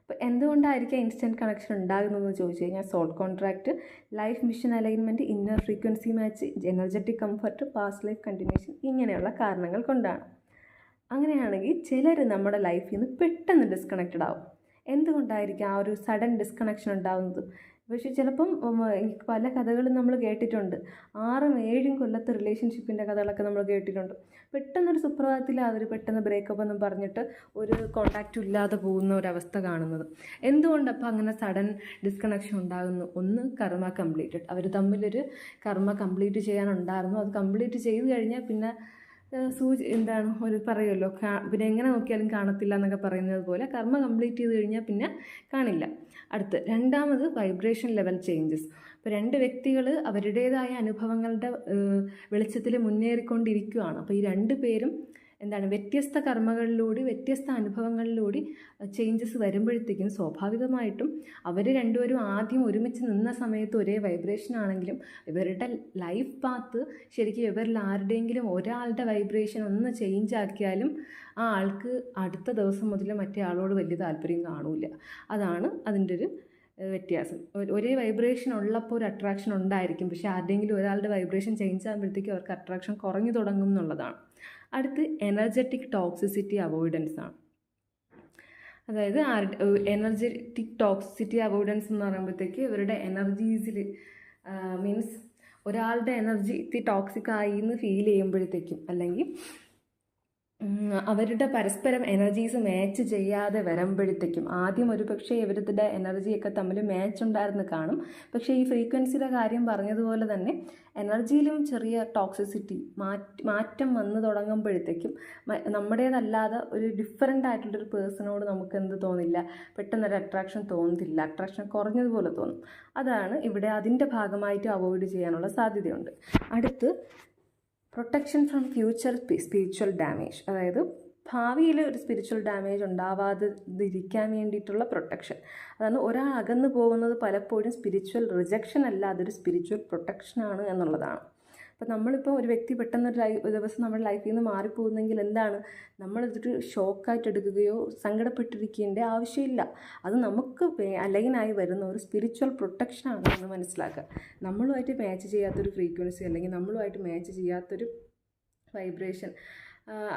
അപ്പോൾ എന്തുകൊണ്ടായിരിക്കും ഇൻസ്റ്റന്റ് കണക്ഷൻ ഉണ്ടാകുന്നതെന്ന് ചോദിച്ചു കഴിഞ്ഞാൽ soul contract life mission alignment inner frequency match energetic comfort past life continuation ഇങ്ങനെയുള്ള കാരണങ്ങൾ കൊണ്ടാണ്. അങ്ങനെയാണെങ്കിൽ ചിലർ നമ്മുടെ ലൈഫിൽ നിന്ന് പെട്ടെന്ന് ഡിസ്കണക്റ്റഡ് ആവും. എന്തുകൊണ്ടായിരിക്കും ആ ഒരു സഡൻ ഡിസ്കണക്ഷൻ ഉണ്ടാകുന്നത് പക്ഷേ ചിലപ്പം പല കഥകളും നമ്മൾ കേട്ടിട്ടുണ്ട്. ആറും ഏഴും കൊല്ലത്തെ റിലേഷൻഷിപ്പിന്റെ കഥകളൊക്കെ നമ്മൾ കേട്ടിട്ടുണ്ട്. പെട്ടെന്നൊരു സുപ്രഭാതത്തിൽ അവർ പെട്ടെന്ന് ബ്രേക്കപ്പ് എന്ന് പറഞ്ഞിട്ട് ഒരു കോണ്ടാക്റ്റും ഇല്ലാതെ പോകുന്ന ഒരവസ്ഥ കാണുന്നത്. എന്തുകൊണ്ടപ്പോൾ അങ്ങനെ സഡൻ ഡിസ്കണക്ഷൻ ഉണ്ടാകുന്നു? ഒന്ന് കർമ്മ കംപ്ലീറ്റഡ് അവർ തമ്മിലൊരു കർമ്മ കംപ്ലീറ്റ് ചെയ്യാനുണ്ടായിരുന്നു. അത് കംപ്ലീറ്റ് ചെയ്ത് കഴിഞ്ഞാൽ പിന്നെ സൂചി എന്താണ് ഒരു പറയുമല്ലോ പിന്നെ എങ്ങനെ നോക്കിയാലും കാണത്തില്ല എന്നൊക്കെ പറയുന്നത് പോലെ കർമ്മ കംപ്ലീറ്റ് ചെയ്ത് കഴിഞ്ഞാൽ പിന്നെ കാണില്ല. അടുത്ത് രണ്ടാമത് വൈബ്രേഷൻ ലെവൽ ചേഞ്ചസ് അപ്പോൾ രണ്ട് വ്യക്തികൾ അവരുടേതായ അനുഭവങ്ങളുടെ വെളിച്ചത്തിൽ മുന്നേറിക്കൊണ്ടിരിക്കുകയാണ് അപ്പോൾ ഈ രണ്ട് പേരും എന്താണ് വ്യത്യസ്ത കർമ്മകളിലൂടെ വ്യത്യസ്ത അനുഭവങ്ങളിലൂടെ ചേഞ്ചസ് വരുമ്പോഴത്തേക്കും സ്വാഭാവികമായിട്ടും അവർ രണ്ടുപേരും ആദ്യം ഒരുമിച്ച് നിന്ന സമയത്ത് ഒരേ വൈബ്രേഷൻ ആണെങ്കിലും ഇവരുടെ ലൈഫ് പാത്ത് ശരിക്കും ഇവരിൽ ആരുടെയെങ്കിലും ഒരാളുടെ വൈബ്രേഷൻ ഒന്ന് ചേഞ്ച് ആക്കിയാലും ആ ആൾക്ക് അടുത്ത ദിവസം മുതൽ മറ്റേ ആളോട് വലിയ താല്പര്യം കാണൂല അതാണ് അതിന്റെ ഒരു വ്യത്യാസം. ഒരേ വൈബ്രേഷൻ ഉള്ളപ്പോൾ ഒരു അട്രാക്ഷൻ ഉണ്ടായിരിക്കും. പക്ഷേ ആരുടെയെങ്കിലും ഒരാളുടെ വൈബ്രേഷൻ ചേഞ്ച് ആകുമ്പോഴത്തേക്കും അവർക്ക് അട്രാക്ഷൻ കുറഞ്ഞു തുടങ്ങും എന്നുള്ളതാണ്. അടുത്ത് എനർജറ്റിക് ടോക്സിസിറ്റി അവോയ്ഡൻസ് ആണ്. അതായത് എനർജറ്റിക് ടോക്സിസിറ്റി അവോയ്ഡൻസ് എന്ന് പറയുമ്പോഴത്തേക്ക് ഇവരുടെ എനർജീസിൽ മീൻസ് ഒരാളുടെ എനർജി ടോക്സിക് ആയി എന്ന് ഫീൽ ചെയ്യുമ്പോഴത്തേക്കും അല്ലെങ്കിൽ അവരുടെ പരസ്പരം എനർജീസ് മാച്ച് ചെയ്യാതെ വരുമ്പോഴത്തേക്കും ആദ്യം ഒരു പക്ഷേ ഇവരുടെ എനർജിയൊക്കെ തമ്മിൽ മാച്ച് ഉണ്ടായിരുന്നു കാണും. പക്ഷേ ഈ ഫ്രീക്വൻസിയുടെ കാര്യം പറഞ്ഞതുപോലെ തന്നെ എനർജിയിലും ചെറിയ ടോക്സിസിറ്റി മാറ്റം വന്നു തുടങ്ങുമ്പോഴത്തേക്കും നമ്മുടേതല്ലാതെ ഒരു ഡിഫറെന്റ് ആയിട്ടുള്ളൊരു പേഴ്സണോട് നമുക്ക് എന്ത് തോന്നില്ല. പെട്ടെന്നൊരു അട്രാക്ഷൻ തോന്നുന്നില്ല അട്രാക്ഷൻ കുറഞ്ഞതുപോലെ തോന്നും. അതാണ് ഇവിടെ അതിന്റെ ഭാഗമായിട്ട് അവോയ്ഡ് ചെയ്യാനുള്ള സാധ്യതയുണ്ട്. അടുത്ത് protection from future spiritual damage. അതായത് ഭാവിയിൽ ഒരു സ്പിരിച്വൽ ഡാമേജ് ഉണ്ടാവാതിരിക്കാൻ വേണ്ടിയിട്ടുള്ള പ്രൊട്ടക്ഷൻ. അതാണ് ഒരാൾ അകന്നു പോകുന്നത് പലപ്പോഴും സ്പിരിച്വൽ റിജക്ഷൻ അല്ല അതൊരു സ്പിരിച്വൽ പ്രൊട്ടക്ഷനാണ് എന്നുള്ളതാണ്. അപ്പോൾ നമ്മളിപ്പോൾ ഒരു വ്യക്തി പെട്ടെന്ന് ഒരു ലൈ ദിവസം നമ്മുടെ ലൈഫിൽ നിന്ന് മാറിപ്പോകുന്നെങ്കിൽ എന്താണ്? നമ്മളിതൊരു ഷോക്കായിട്ട് എടുക്കുകയോ സങ്കടപ്പെട്ടിരിക്കേണ്ട ആവശ്യമില്ല. അത് നമുക്ക് അലൈനായി വരുന്ന ഒരു സ്പിരിച്വൽ പ്രൊട്ടക്ഷനാണ് എന്ന് മനസ്സിലാക്കുക. നമ്മളുമായിട്ട് മാച്ച് ചെയ്യാത്തൊരു ഫ്രീക്വൻസി അല്ലെങ്കിൽ നമ്മളുമായിട്ട് മാച്ച് ചെയ്യാത്തൊരു വൈബ്രേഷൻ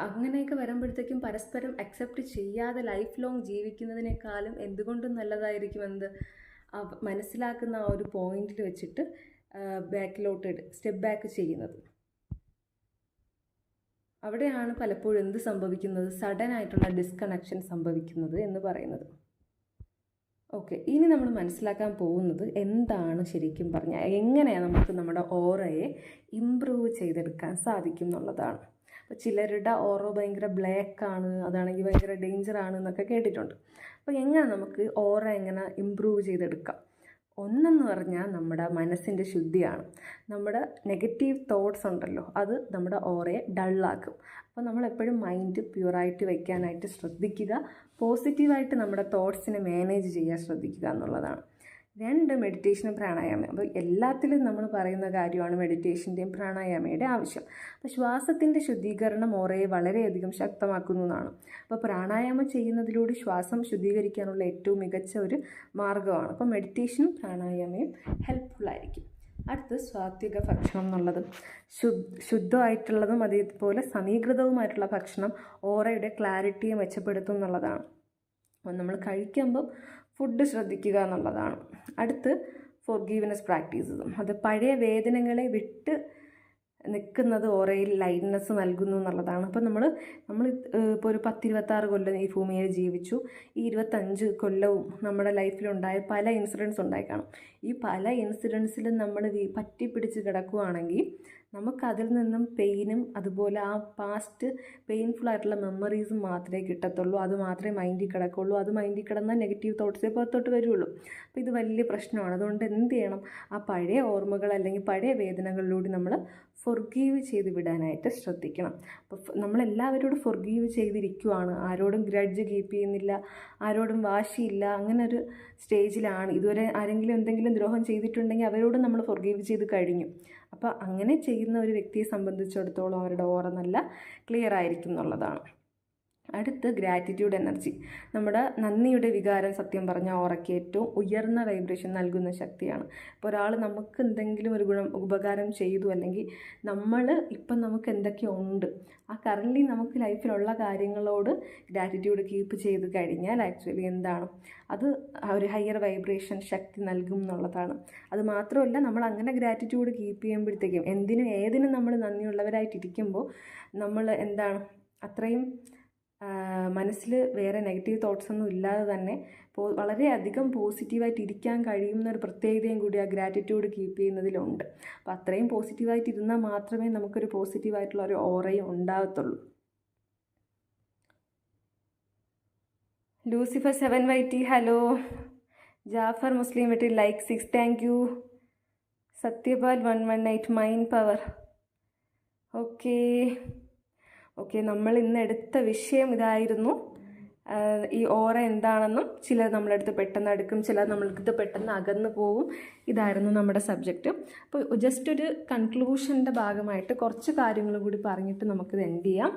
അങ്ങനെയൊക്കെ വരുമ്പോഴത്തേക്കും പരസ്പരം അക്സെപ്റ്റ് ചെയ്യാതെ ലൈഫ് ലോങ് ജീവിക്കുന്നതിനേക്കാളും എന്തുകൊണ്ടും നല്ലതായിരിക്കും എന്ത് മനസ്സിലാക്കുന്ന ആ ഒരു പോയിന്റിൽ വെച്ചിട്ട് ബാക്കിലോട്ട് സ്റ്റെപ്പ് ബാക്ക് ചെയ്യുന്നത്. അവിടെയാണ് പലപ്പോഴും എന്ത് സംഭവിക്കുന്നത്? സഡൻ ആയിട്ടുള്ള ഡിസ്കണക്ഷൻ സംഭവിക്കുന്നത് എന്ന് പറയുന്നത്. ഓക്കെ ഇനി നമ്മൾ മനസ്സിലാക്കാൻ പോകുന്നത് എന്താണ് ശരിക്കും പറഞ്ഞാൽ എങ്ങനെയാണ് നമുക്ക് നമ്മുടെ ഓറയെ ഇമ്പ്രൂവ് ചെയ്തെടുക്കാൻ സാധിക്കും എന്നുള്ളതാണ്. അപ്പോൾ ചിലരുടെ ഓറ ഭയങ്കര ബ്ലാക്ക് ആണ് അതാണെങ്കിൽ ഭയങ്കര ഡേഞ്ചറാണ് എന്നൊക്കെ കേട്ടിട്ടുണ്ട്. അപ്പോൾ എങ്ങനെ നമുക്ക് ഓറ എങ്ങനെ ഇമ്പ്രൂവ് ചെയ്തെടുക്കാം? ഒന്നെന്ന് പറഞ്ഞാൽ നമ്മുടെ മനസ്സിന്റെ ശുദ്ധിയാണ്. നമ്മുടെ നെഗറ്റീവ് തോട്ട്സ് ഉണ്ടല്ലോ അത് നമ്മുടെ ഓറയെ ഡള്ളാക്കും അപ്പോൾ നമ്മൾ എപ്പോഴും മൈൻഡ് പ്യുവറായിട്ട് വയ്ക്കാനായിട്ട് ശ്രദ്ധിക്കുക പോസിറ്റീവായിട്ട് നമ്മുടെ തോട്ട്സിനെ മാനേജ് ചെയ്യാൻ ശ്രദ്ധിക്കുക എന്നുള്ളതാണ്. രണ്ട് മെഡിറ്റേഷനും പ്രാണായാമം. അപ്പോൾ എല്ലാത്തിലും നമ്മൾ പറയുന്ന കാര്യമാണ് മെഡിറ്റേഷന്റെയും പ്രാണായാമയുടെ ആവശ്യം. അപ്പോൾ ശ്വാസത്തിന്റെ ശുദ്ധീകരണം ഓറയെ വളരെയധികം എന്നാണ്. അപ്പോൾ പ്രാണായാമം ചെയ്യുന്നതിലൂടെ ശ്വാസം ശുദ്ധീകരിക്കാനുള്ള ഏറ്റവും മികച്ച ഒരു മാർഗമാണ്. അപ്പോൾ മെഡിറ്റേഷനും പ്രാണായാമയും ഹെൽപ്ഫുൾ ആയിരിക്കും. അടുത്ത് സ്വാത്വിക ഭക്ഷണം എന്നുള്ളത്. ശുദ്ധമായിട്ടുള്ളതും അതേപോലെ സമീകൃതവുമായിട്ടുള്ള ഭക്ഷണം ഓറയുടെ ക്ലാരിറ്റിയെ മെച്ചപ്പെടുത്തും എന്നുള്ളതാണ്. നമ്മൾ കഴിക്കുമ്പോൾ ഫുഡ് ശ്രദ്ധിക്കുക എന്നുള്ളതാണ്. അടുത്ത് ഫോർ ഗീവനസ് പ്രാക്ടീസസും അത് പഴയ വേദനകളെ വിട്ട് നിൽക്കുന്നത് ഓരയിൽ ലൈറ്റ്നെസ് നൽകുന്നു എന്നുള്ളതാണ്. അപ്പോൾ നമ്മൾ നമ്മൾ ഇപ്പോൾ ഒരു പത്തിരുപത്താറ് കൊല്ലം ഈ ഭൂമിയിൽ ജീവിച്ചു. ഈ ഇരുപത്തഞ്ച് കൊല്ലവും നമ്മുടെ ലൈഫിലുണ്ടായ പല ഇൻസിഡൻസ് ഉണ്ടായി കാണും. ഈ പല ഇൻസിഡൻസിലും നമ്മൾ പറ്റിപ്പിടിച്ച് കിടക്കുകയാണെങ്കിൽ നമുക്കതിൽ നിന്നും പെയിനും അതുപോലെ ആ പാസ്റ്റ് പെയിൻഫുൾ ആയിട്ടുള്ള മെമ്മറീസും മാത്രമേ കിട്ടത്തുള്ളൂ. അത് മാത്രമേ മൈൻഡിൽ കിടക്കുള്ളൂ. അത് മൈൻഡിൽ കിടന്നാൽ നെഗറ്റീവ് തോട്ട്സേ പുറത്തോട്ട് വരുള്ളൂ. അപ്പോൾ ഇത് വലിയ പ്രശ്നമാണ്. അതുകൊണ്ട് എന്ത് ചെയ്യണം? ആ പഴയ ഓർമ്മകൾ അല്ലെങ്കിൽ പഴയ വേദനകളിലൂടെ നമ്മൾ ഫൊർഗീവ് ചെയ്ത് വിടാനായിട്ട് ശ്രദ്ധിക്കണം. അപ്പോൾ നമ്മളെല്ലാവരോടും ഫൊർഗീവ് ചെയ്തിരിക്കുവാണ്. ആരോടും ഗ്രഡ്ജ് കീപ്പ് ചെയ്യുന്നില്ല ആരോടും വാശിയില്ല അങ്ങനെ ഒരു സ്റ്റേജിലാണ് ഇതുവരെ ആരെങ്കിലും എന്തെങ്കിലും ദ്രോഹം ചെയ്തിട്ടുണ്ടെങ്കിൽ അവരോട് നമ്മൾ ഫൊർഗീവ് ചെയ്ത് കഴിഞ്ഞു. അപ്പോൾ അങ്ങനെ ചെയ്യുന്ന ഒരു വ്യക്തിയെ സംബന്ധിച്ചിടത്തോളം അവരുടെ ഓറ നല്ല ക്ലിയർ ആയിരിക്കും എന്നുള്ളതാണ്. അടുത്ത് ഗ്രാറ്റിറ്റ്യൂഡ് എനർജി നമ്മുടെ നന്ദിയുടെ വികാരം സത്യം പറഞ്ഞ ഓറയ്ക്ക് ഏറ്റവും ഉയർന്ന വൈബ്രേഷൻ നൽകുന്ന ശക്തിയാണ്. ഇപ്പോൾ ഒരാൾ നമുക്ക് എന്തെങ്കിലും ഒരു ഗുണം ഉപകാരം ചെയ്തു അല്ലെങ്കിൽ നമ്മൾ ഇപ്പം നമുക്ക് എന്തൊക്കെയുണ്ട് ആ കറന്റ് നമുക്ക് ലൈഫിലുള്ള കാര്യങ്ങളോട് ഗ്രാറ്റിറ്റ്യൂഡ് കീപ്പ് ചെയ്ത് കഴിഞ്ഞാൽ ആക്ച്വലി എന്താണ്? അത് ഒരു ഹയർ വൈബ്രേഷൻ ശക്തി നൽകും എന്നുള്ളതാണ്. അത് മാത്രമല്ല നമ്മൾ അങ്ങനെ ഗ്രാറ്റിറ്റ്യൂഡ് കീപ്പ് ചെയ്യുമ്പോഴത്തേക്കും എന്തിനും ഏതിനും നമ്മൾ നന്ദിയുള്ളവരായിട്ടിരിക്കുമ്പോൾ നമ്മൾ എന്താണ്? അത്രയും മനസ്സിൽ വേറെ നെഗറ്റീവ് തോട്ട്സ് ഒന്നും ഇല്ലാതെ തന്നെ വളരെയധികം പോസിറ്റീവായിട്ട് ഇരിക്കാൻ കഴിയുന്ന ഒരു പ്രത്യേകതയും കൂടി ആ ഗ്രാറ്റിറ്റ്യൂഡ് കീപ്പ് ചെയ്യുന്നതിലുണ്ട്. അപ്പോൾ അത്രയും പോസിറ്റീവായിട്ട് ഇരുന്നാൽ മാത്രമേ നമുക്കൊരു പോസിറ്റീവായിട്ടുള്ള ഒരു ഓറയും ഉണ്ടാകത്തുള്ളൂ. Lucifer seven Y T hello Jafar Muslim വെട്ടി like six thank you Satyapal one one eight mind power okay okay നമ്മൾ ഇന്ന് എടുത്ത വിഷയം ഇതായിരുന്നു. ഈ ഓറ എന്താണെന്നും ചിലർ നമ്മളെടുത്ത് പെട്ടെന്ന് അടുക്കും ചിലർ നമ്മളെടുത്ത് പെട്ടെന്ന് അകന്നു പോവും. ഇതായിരുന്നു നമ്മുടെ സബ്ജക്റ്റ്. അപ്പോൾ ജസ്റ്റ് ഒരു കൺക്ലൂഷന്റെ ഭാഗമായിട്ട് കുറച്ച് കാര്യങ്ങൾ കൂടി പറഞ്ഞിട്ട് നമുക്കിത് എൻഡ് ചെയ്യാം.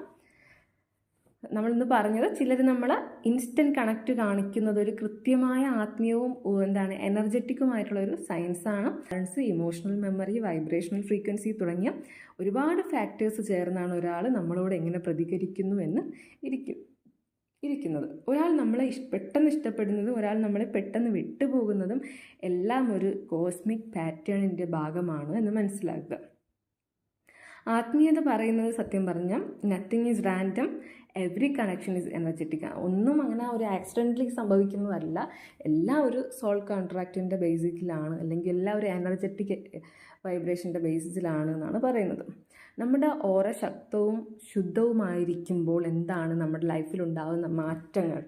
നമ്മളിന്ന് പറഞ്ഞത് ചിലർ നമ്മൾ ഇൻസ്റ്റന്റ് കണക്റ്റ് കാണിക്കുന്നത് ഒരു കൃത്യമായ ആത്മീയവും എന്താണ് എനർജറ്റിക്കുമായിട്ടുള്ള ഒരു സയൻസാണ് science emotional memory vibrational frequency തുടങ്ങിയ ഒരുപാട് ഫാക്ടേഴ്സ് ചേർന്നാണ് ഒരാൾ നമ്മളോട് എങ്ങനെ പ്രതികരിക്കുന്നു എന്ന് ഇരിക്കും ഇരിക്കുന്നത്. ഒരാൾ നമ്മളെ ഇഷ് പെട്ടെന്ന് ഇഷ്ടപ്പെടുന്നതും ഒരാൾ നമ്മളെ പെട്ടെന്ന് വിട്ടുപോകുന്നതും എല്ലാം ഒരു കോസ്മിക് പാറ്റേണിന്റെ ഭാഗമാണ് എന്ന് മനസ്സിലാക്കുക. ആത്മീയത പറയുന്നത് സത്യം പറഞ്ഞാൽ nothing is random every connection is energetic ഒന്നും അങ്ങനെ ഒരു ആക്സിഡന്റലി സംഭവിക്കുന്നതല്ല. എല്ലാം ഒരു സോൾ കോൺട്രാക്റ്റിന്റെ ബേസിക്കിലാണ് അല്ലെങ്കിൽ എല്ലാം ഒരു എനർജറ്റിക് വൈബ്രേഷന്റെ ബേസിസിലാണ് എന്നാണ് പറയുന്നത്. നമ്മുടെ ഓറ ശക്തവും ശുദ്ധവുമായിരിക്കുമ്പോൾ എന്താണ് നമ്മുടെ ലൈഫിൽ ഉണ്ടാകുന്ന മാറ്റങ്ങൾ?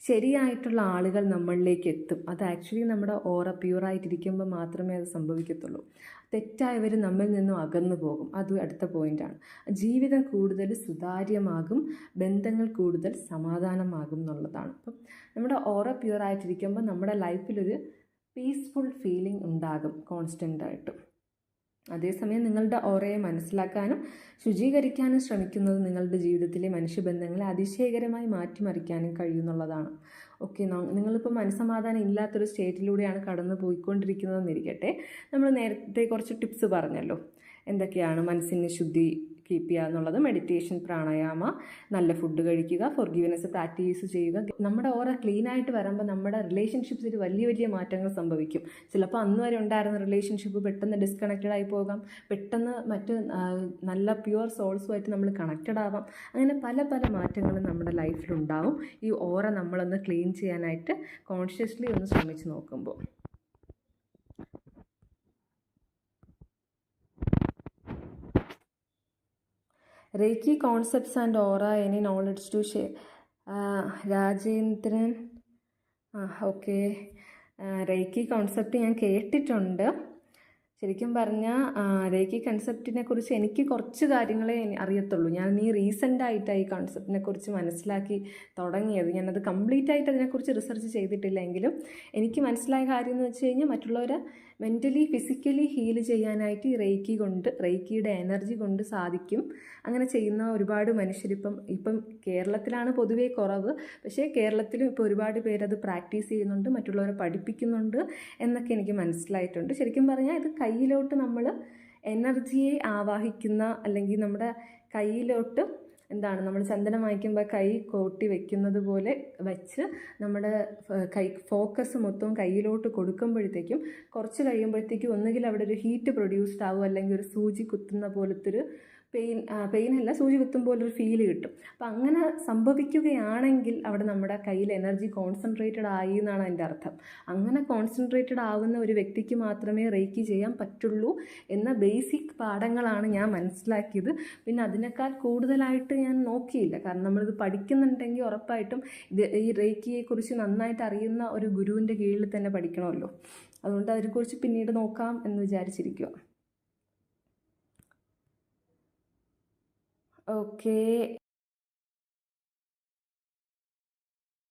ശരിയായിട്ടുള്ള ആളുകൾ നമ്മളിലേക്ക് എത്തും. അത് ആക്ച്വലി നമ്മുടെ ഓറ പ്യൂറായിട്ടിരിക്കുമ്പോൾ മാത്രമേ അത് സംഭവിക്കത്തുള്ളൂ. തെറ്റായവർ നമ്മിൽ നിന്നും അകന്നു പോകും. അത് അടുത്ത പോയിന്റാണ് ജീവിതം കൂടുതൽ സുതാര്യമാകും ബന്ധങ്ങൾ കൂടുതൽ സമാധാനമാകും എന്നുള്ളതാണ്. അപ്പം നമ്മുടെ ഓറ പ്യൂറായിട്ടിരിക്കുമ്പോൾ നമ്മുടെ ലൈഫിലൊരു പീസ്ഫുൾ ഫീലിംഗ് ഉണ്ടാകും കോൺസ്റ്റന്റായിട്ടും അതേസമയം നിങ്ങളുടെ ഓറയെ മനസ്സിലാക്കാനും ശുചീകരിക്കാനും ശ്രമിക്കുന്നത് നിങ്ങളുടെ ജീവിതത്തിലെ മനുഷ്യബന്ധങ്ങളെ അതിശയകരമായി മാറ്റിമറിക്കാനും കഴിയുന്നുള്ളതാണ്. ഓക്കെ നിങ്ങളിപ്പോൾ മനസ്സമാധാനം ഇല്ലാത്തൊരു സ്റ്റേറ്റിലൂടെയാണ് കടന്നു പോയിക്കൊണ്ടിരിക്കുന്നതെന്നിരിക്കട്ടെ നമ്മൾ നേരത്തെ കുറച്ച് ടിപ്സ് പറഞ്ഞല്ലോ. എന്തൊക്കെയാണ് മനസ്സിനെ ശുദ്ധി കീപ്പ് ചെയ്യുക എന്നുള്ളത് മെഡിറ്റേഷൻ പ്രാണായാമ നല്ല ഫുഡ് കഴിക്കുക ഫോർ ഗിവനസ് പ്രാക്ടീസ് ചെയ്യുക. നമ്മുടെ ഓറ ക്ലീൻ ആയിട്ട് വരുമ്പോൾ നമ്മുടെ റിലേഷൻഷിപ്സിൽ വലിയ വലിയ മാറ്റങ്ങൾ സംഭവിക്കും. ചിലപ്പോൾ അന്ന് വരെ ഉണ്ടായിരുന്ന റിലേഷൻഷിപ്പ് പെട്ടെന്ന് ഡിസ്കണക്റ്റഡ് ആയി പോകാം. പെട്ടെന്ന് മറ്റ് നല്ല പ്യുവർ സോൾസുമായിട്ട് നമ്മൾ കണക്റ്റഡ് ആവാം. അങ്ങനെ പല പല മാറ്റങ്ങളും നമ്മുടെ ലൈഫിലുണ്ടാവും ഈ ഓറ നമ്മളൊന്ന് ക്ലീൻ ചെയ്യാനായിട്ട് കോൺഷ്യസ്ലി ഒന്ന് ശ്രമിച്ച് നോക്കുമ്പോൾ reiki concepts and aura any knowledge to share Rajendran. ആ ഓക്കെ റേക്കി കോൺസെപ്റ്റ് ഞാൻ കേട്ടിട്ടുണ്ട്. ശരിക്കും പറഞ്ഞാൽ രേഖി കൺസെപ്റ്റിനെ കുറിച്ച് എനിക്ക് കുറച്ച് കാര്യങ്ങളെ അറിയത്തുള്ളൂ. ഞാൻ ഈ റീസെന്റ് ആയിട്ടാണ് ഈ കൺസെപ്റ്റിനെ കുറിച്ച് മനസ്സിലാക്കി തുടങ്ങിയത്. ഞാനത് കംപ്ലീറ്റ് ആയിട്ട് അതിനെക്കുറിച്ച് റിസർച്ച് ചെയ്തിട്ടില്ല എങ്കിലും എനിക്ക് മനസ്സിലായ കാര്യം എന്ന് വെച്ച് കഴിഞ്ഞാൽ മറ്റുള്ളവരെ മെന്റലി ഫിസിക്കലി ഹീൽ ചെയ്യാനായിട്ട് ഈ റേക്കി കൊണ്ട് റേക്കിയുടെ എനർജി കൊണ്ട് സാധിക്കും. അങ്ങനെ ചെയ്യുന്ന ഒരുപാട് മനുഷ്യരിപ്പം ഇപ്പം കേരളത്തിലാണ് പൊതുവേ കുറവ്. പക്ഷേ കേരളത്തിലും ഇപ്പോൾ ഒരുപാട് പേരത് പ്രാക്ടീസ് ചെയ്യുന്നുണ്ട് മറ്റുള്ളവരെ പഠിപ്പിക്കുന്നുണ്ട് എന്നൊക്കെ എനിക്ക് മനസ്സിലായിട്ടുണ്ട്. ശരിക്കും പറഞ്ഞാൽ ഇത് കയ്യിലോട്ട് നമ്മൾ എനർജിയെ ആവാഹിക്കുന്ന അല്ലെങ്കിൽ നമ്മുടെ കയ്യിലോട്ട് എന്താണ് നമ്മൾ ചന്ദനം വാങ്ങിക്കുമ്പോൾ കൈ കോട്ടി വെക്കുന്നത് പോലെ വെച്ച് നമ്മുടെ കൈ ഫോക്കസ് മൊത്തം കയ്യിലോട്ട് കൊടുക്കുമ്പോഴത്തേക്കും കുറച്ച് കഴിയുമ്പോഴത്തേക്കും ഒന്നുകിൽ അവിടെ ഒരു ഹീറ്റ് പ്രൊഡ്യൂസ്ഡ് ആവും അല്ലെങ്കിൽ ഒരു സൂചി കുത്തുന്ന പോലത്തെ ഒരു പെയിൻ അല്ല സൂചി കുത്തും പോലൊരു ഫീൽ കിട്ടും. അപ്പം അങ്ങനെ സംഭവിക്കുകയാണെങ്കിൽ അവിടെ നമ്മുടെ കയ്യിൽ എനർജി കോൺസെൻട്രേറ്റഡ് ആയി എന്നാണ് അതിന്റെ അർത്ഥം. അങ്ങനെ കോൺസെൻട്രേറ്റഡ് ആവുന്ന ഒരു വ്യക്തിക്ക് മാത്രമേ റേക്കി ചെയ്യാൻ പറ്റുള്ളൂ എന്ന ബേസിക് പാഠങ്ങളാണ് ഞാൻ മനസ്സിലാക്കിയത്. പിന്നെ അതിനേക്കാൾ കൂടുതലായിട്ട് ഞാൻ നോക്കിയില്ല. കാരണം നമ്മളിത് പഠിക്കുന്നുണ്ടെങ്കിൽ ഉറപ്പായിട്ടും ഇത് ഈ റേക്കിയെക്കുറിച്ച് നന്നായിട്ട് അറിയുന്ന ഒരു ഗുരുവിന്റെ കീഴിൽ തന്നെ പഠിക്കണമല്ലോ. അതുകൊണ്ട് അതിനെക്കുറിച്ച് പിന്നീട് നോക്കാം എന്ന് വിചാരിച്ചിരിക്കുക ഓക്കെ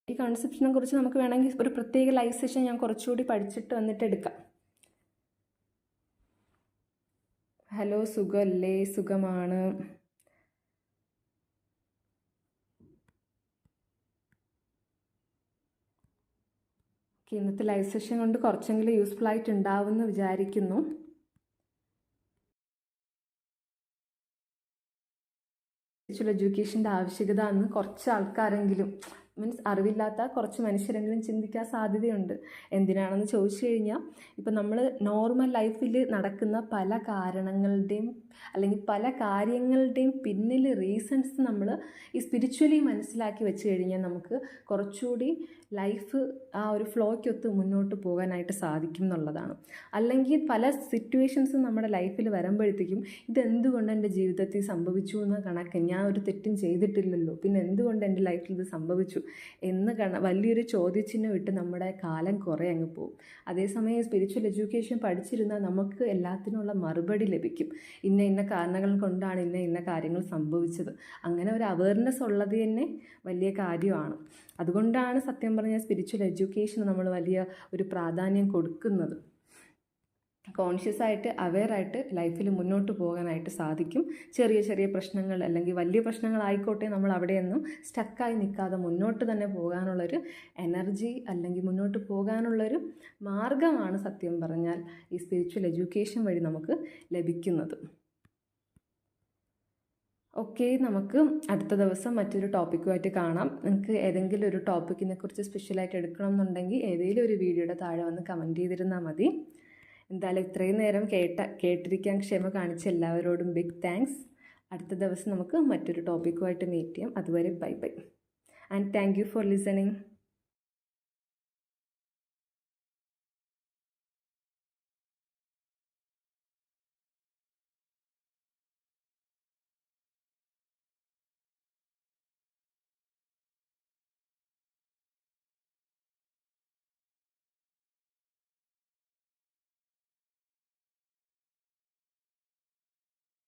ഈ കൺസെപ്ഷനെ കുറിച്ച് നമുക്ക് വേണമെങ്കിൽ ഒരു പ്രത്യേക ലൈവ് സെഷൻ ഞാൻ കുറച്ചുകൂടി പഠിച്ചിട്ട് വന്നിട്ട് എടുക്കാം. ഹലോ സുഖമല്ലേ സുഖമാണ്. ഇന്നത്തെ ലൈവ് സെഷൻ കൊണ്ട് കുറച്ചെങ്കിലും യൂസ്ഫുൾ ആയിട്ട് ഉണ്ടാവുമെന്ന് വിചാരിക്കുന്നു. സ്പിരിച്വൽ എഡ്യൂക്കേഷന്റെ ആവശ്യകത എന്ന് കുറച്ച് ആൾക്കാരെങ്കിലും മീൻസ് അറിവില്ലാത്ത കുറച്ച് മനുഷ്യരെങ്കിലും ചിന്തിക്കാൻ സാധ്യതയുണ്ട്. എന്തിനാണെന്ന് ചോദിച്ചു കഴിഞ്ഞാൽ ഇപ്പം നമ്മൾ നോർമൽ ലൈഫിൽ നടക്കുന്ന പല കാരണങ്ങളുടെയും അല്ലെങ്കിൽ പല കാര്യങ്ങളുടെയും പിന്നിൽ റീസൺസ് നമ്മൾ ഈ സ്പിരിച്വലി മനസ്സിലാക്കി വെച്ച് കഴിഞ്ഞാൽ നമുക്ക് കുറച്ചുകൂടി ലൈഫ് ആ ഒരു ഫ്ലോയ്ക്കൊത്ത് മുന്നോട്ട് പോകാനായിട്ട് സാധിക്കും എന്നുള്ളതാണ്. അല്ലെങ്കിൽ പല സിറ്റുവേഷൻസും നമ്മുടെ ലൈഫിൽ വരുമ്പോഴത്തേക്കും ഇതെന്തുകൊണ്ട് എന്റെ ജീവിതത്തിൽ സംഭവിച്ചു എന്ന കണക്ക് ഞാൻ ഒരു തെറ്റും ചെയ്തിട്ടില്ലല്ലോ. പിന്നെ എന്തുകൊണ്ട് എന്റെ ലൈഫിൽ ഇത് സംഭവിച്ചു എന്ന് കണ വലിയൊരു ചോദ്യചിഹ്നം ഇട്ട് നമ്മുടെ കാലം കുറേ അങ്ങ് പോകും. അതേസമയം സ്പിരിച്വൽ എഡ്യൂക്കേഷൻ പഠിച്ചിരുന്നാൽ നമുക്ക് എല്ലാത്തിനുള്ള മറുപടി ലഭിക്കും. ഇന്ന ഇന്ന കാരണങ്ങൾ കൊണ്ടാണ് ഇന്ന ഇന്ന കാര്യങ്ങൾ സംഭവിച്ചത്. അങ്ങനെ ഒരു അവയർനെസ് ഉള്ളത് തന്നെ വലിയ കാര്യമാണ്. അതുകൊണ്ടാണ് സത്യം പറഞ്ഞാൽ സ്പിരിച്വൽ എഡ്യൂക്കേഷന് നമ്മൾ വലിയ ഒരു പ്രാധാന്യം കൊടുക്കുന്നത്. കോൺഷ്യസ് ആയിട്ട് അവെയർ ആയിട്ട് ലൈഫിൽ മുന്നോട്ട് പോകാനായിട്ട് സാധിക്കും. ചെറിയ ചെറിയ പ്രശ്നങ്ങൾ അല്ലെങ്കിൽ വലിയ പ്രശ്നങ്ങളായിക്കോട്ടെ നമ്മൾ അവിടെയൊന്നും സ്റ്റക്കായി നിൽക്കാതെ മുന്നോട്ട് തന്നെ പോകാനുള്ളൊരു എനർജി അല്ലെങ്കിൽ മുന്നോട്ട് പോകാനുള്ളൊരു മാർഗമാണ് സത്യം പറഞ്ഞാൽ ഈ സ്പിരിച്വൽ എഡ്യൂക്കേഷൻ വഴി നമുക്ക് ലഭിക്കുന്നത്. ഓക്കെ നമുക്ക് അടുത്ത ദിവസം മറ്റൊരു ടോപ്പിക്കുമായിട്ട് കാണാം. നിങ്ങൾക്ക് ഏതെങ്കിലും ഒരു ടോപ്പിക്കിനെ കുറിച്ച് സ്പെഷ്യലായിട്ട് എടുക്കണം എന്നുണ്ടെങ്കിൽ ഏതെങ്കിലും ഒരു വീഡിയോയുടെ താഴെ വന്ന് കമന്റ് ചെയ്തിരുന്നാൽ മതി. എന്തായാലും ഇത്രയും നേരം കേട്ട കേട്ടിരിക്കാൻ ക്ഷമ കാണിച്ച എല്ലാവരോടും ബിഗ് താങ്ക്സ് അടുത്ത ദിവസം നമുക്ക് മറ്റൊരു ടോപ്പിക്കുമായിട്ട് മീറ്റ് ചെയ്യാം. അതുവരെ bye bye and thank for listening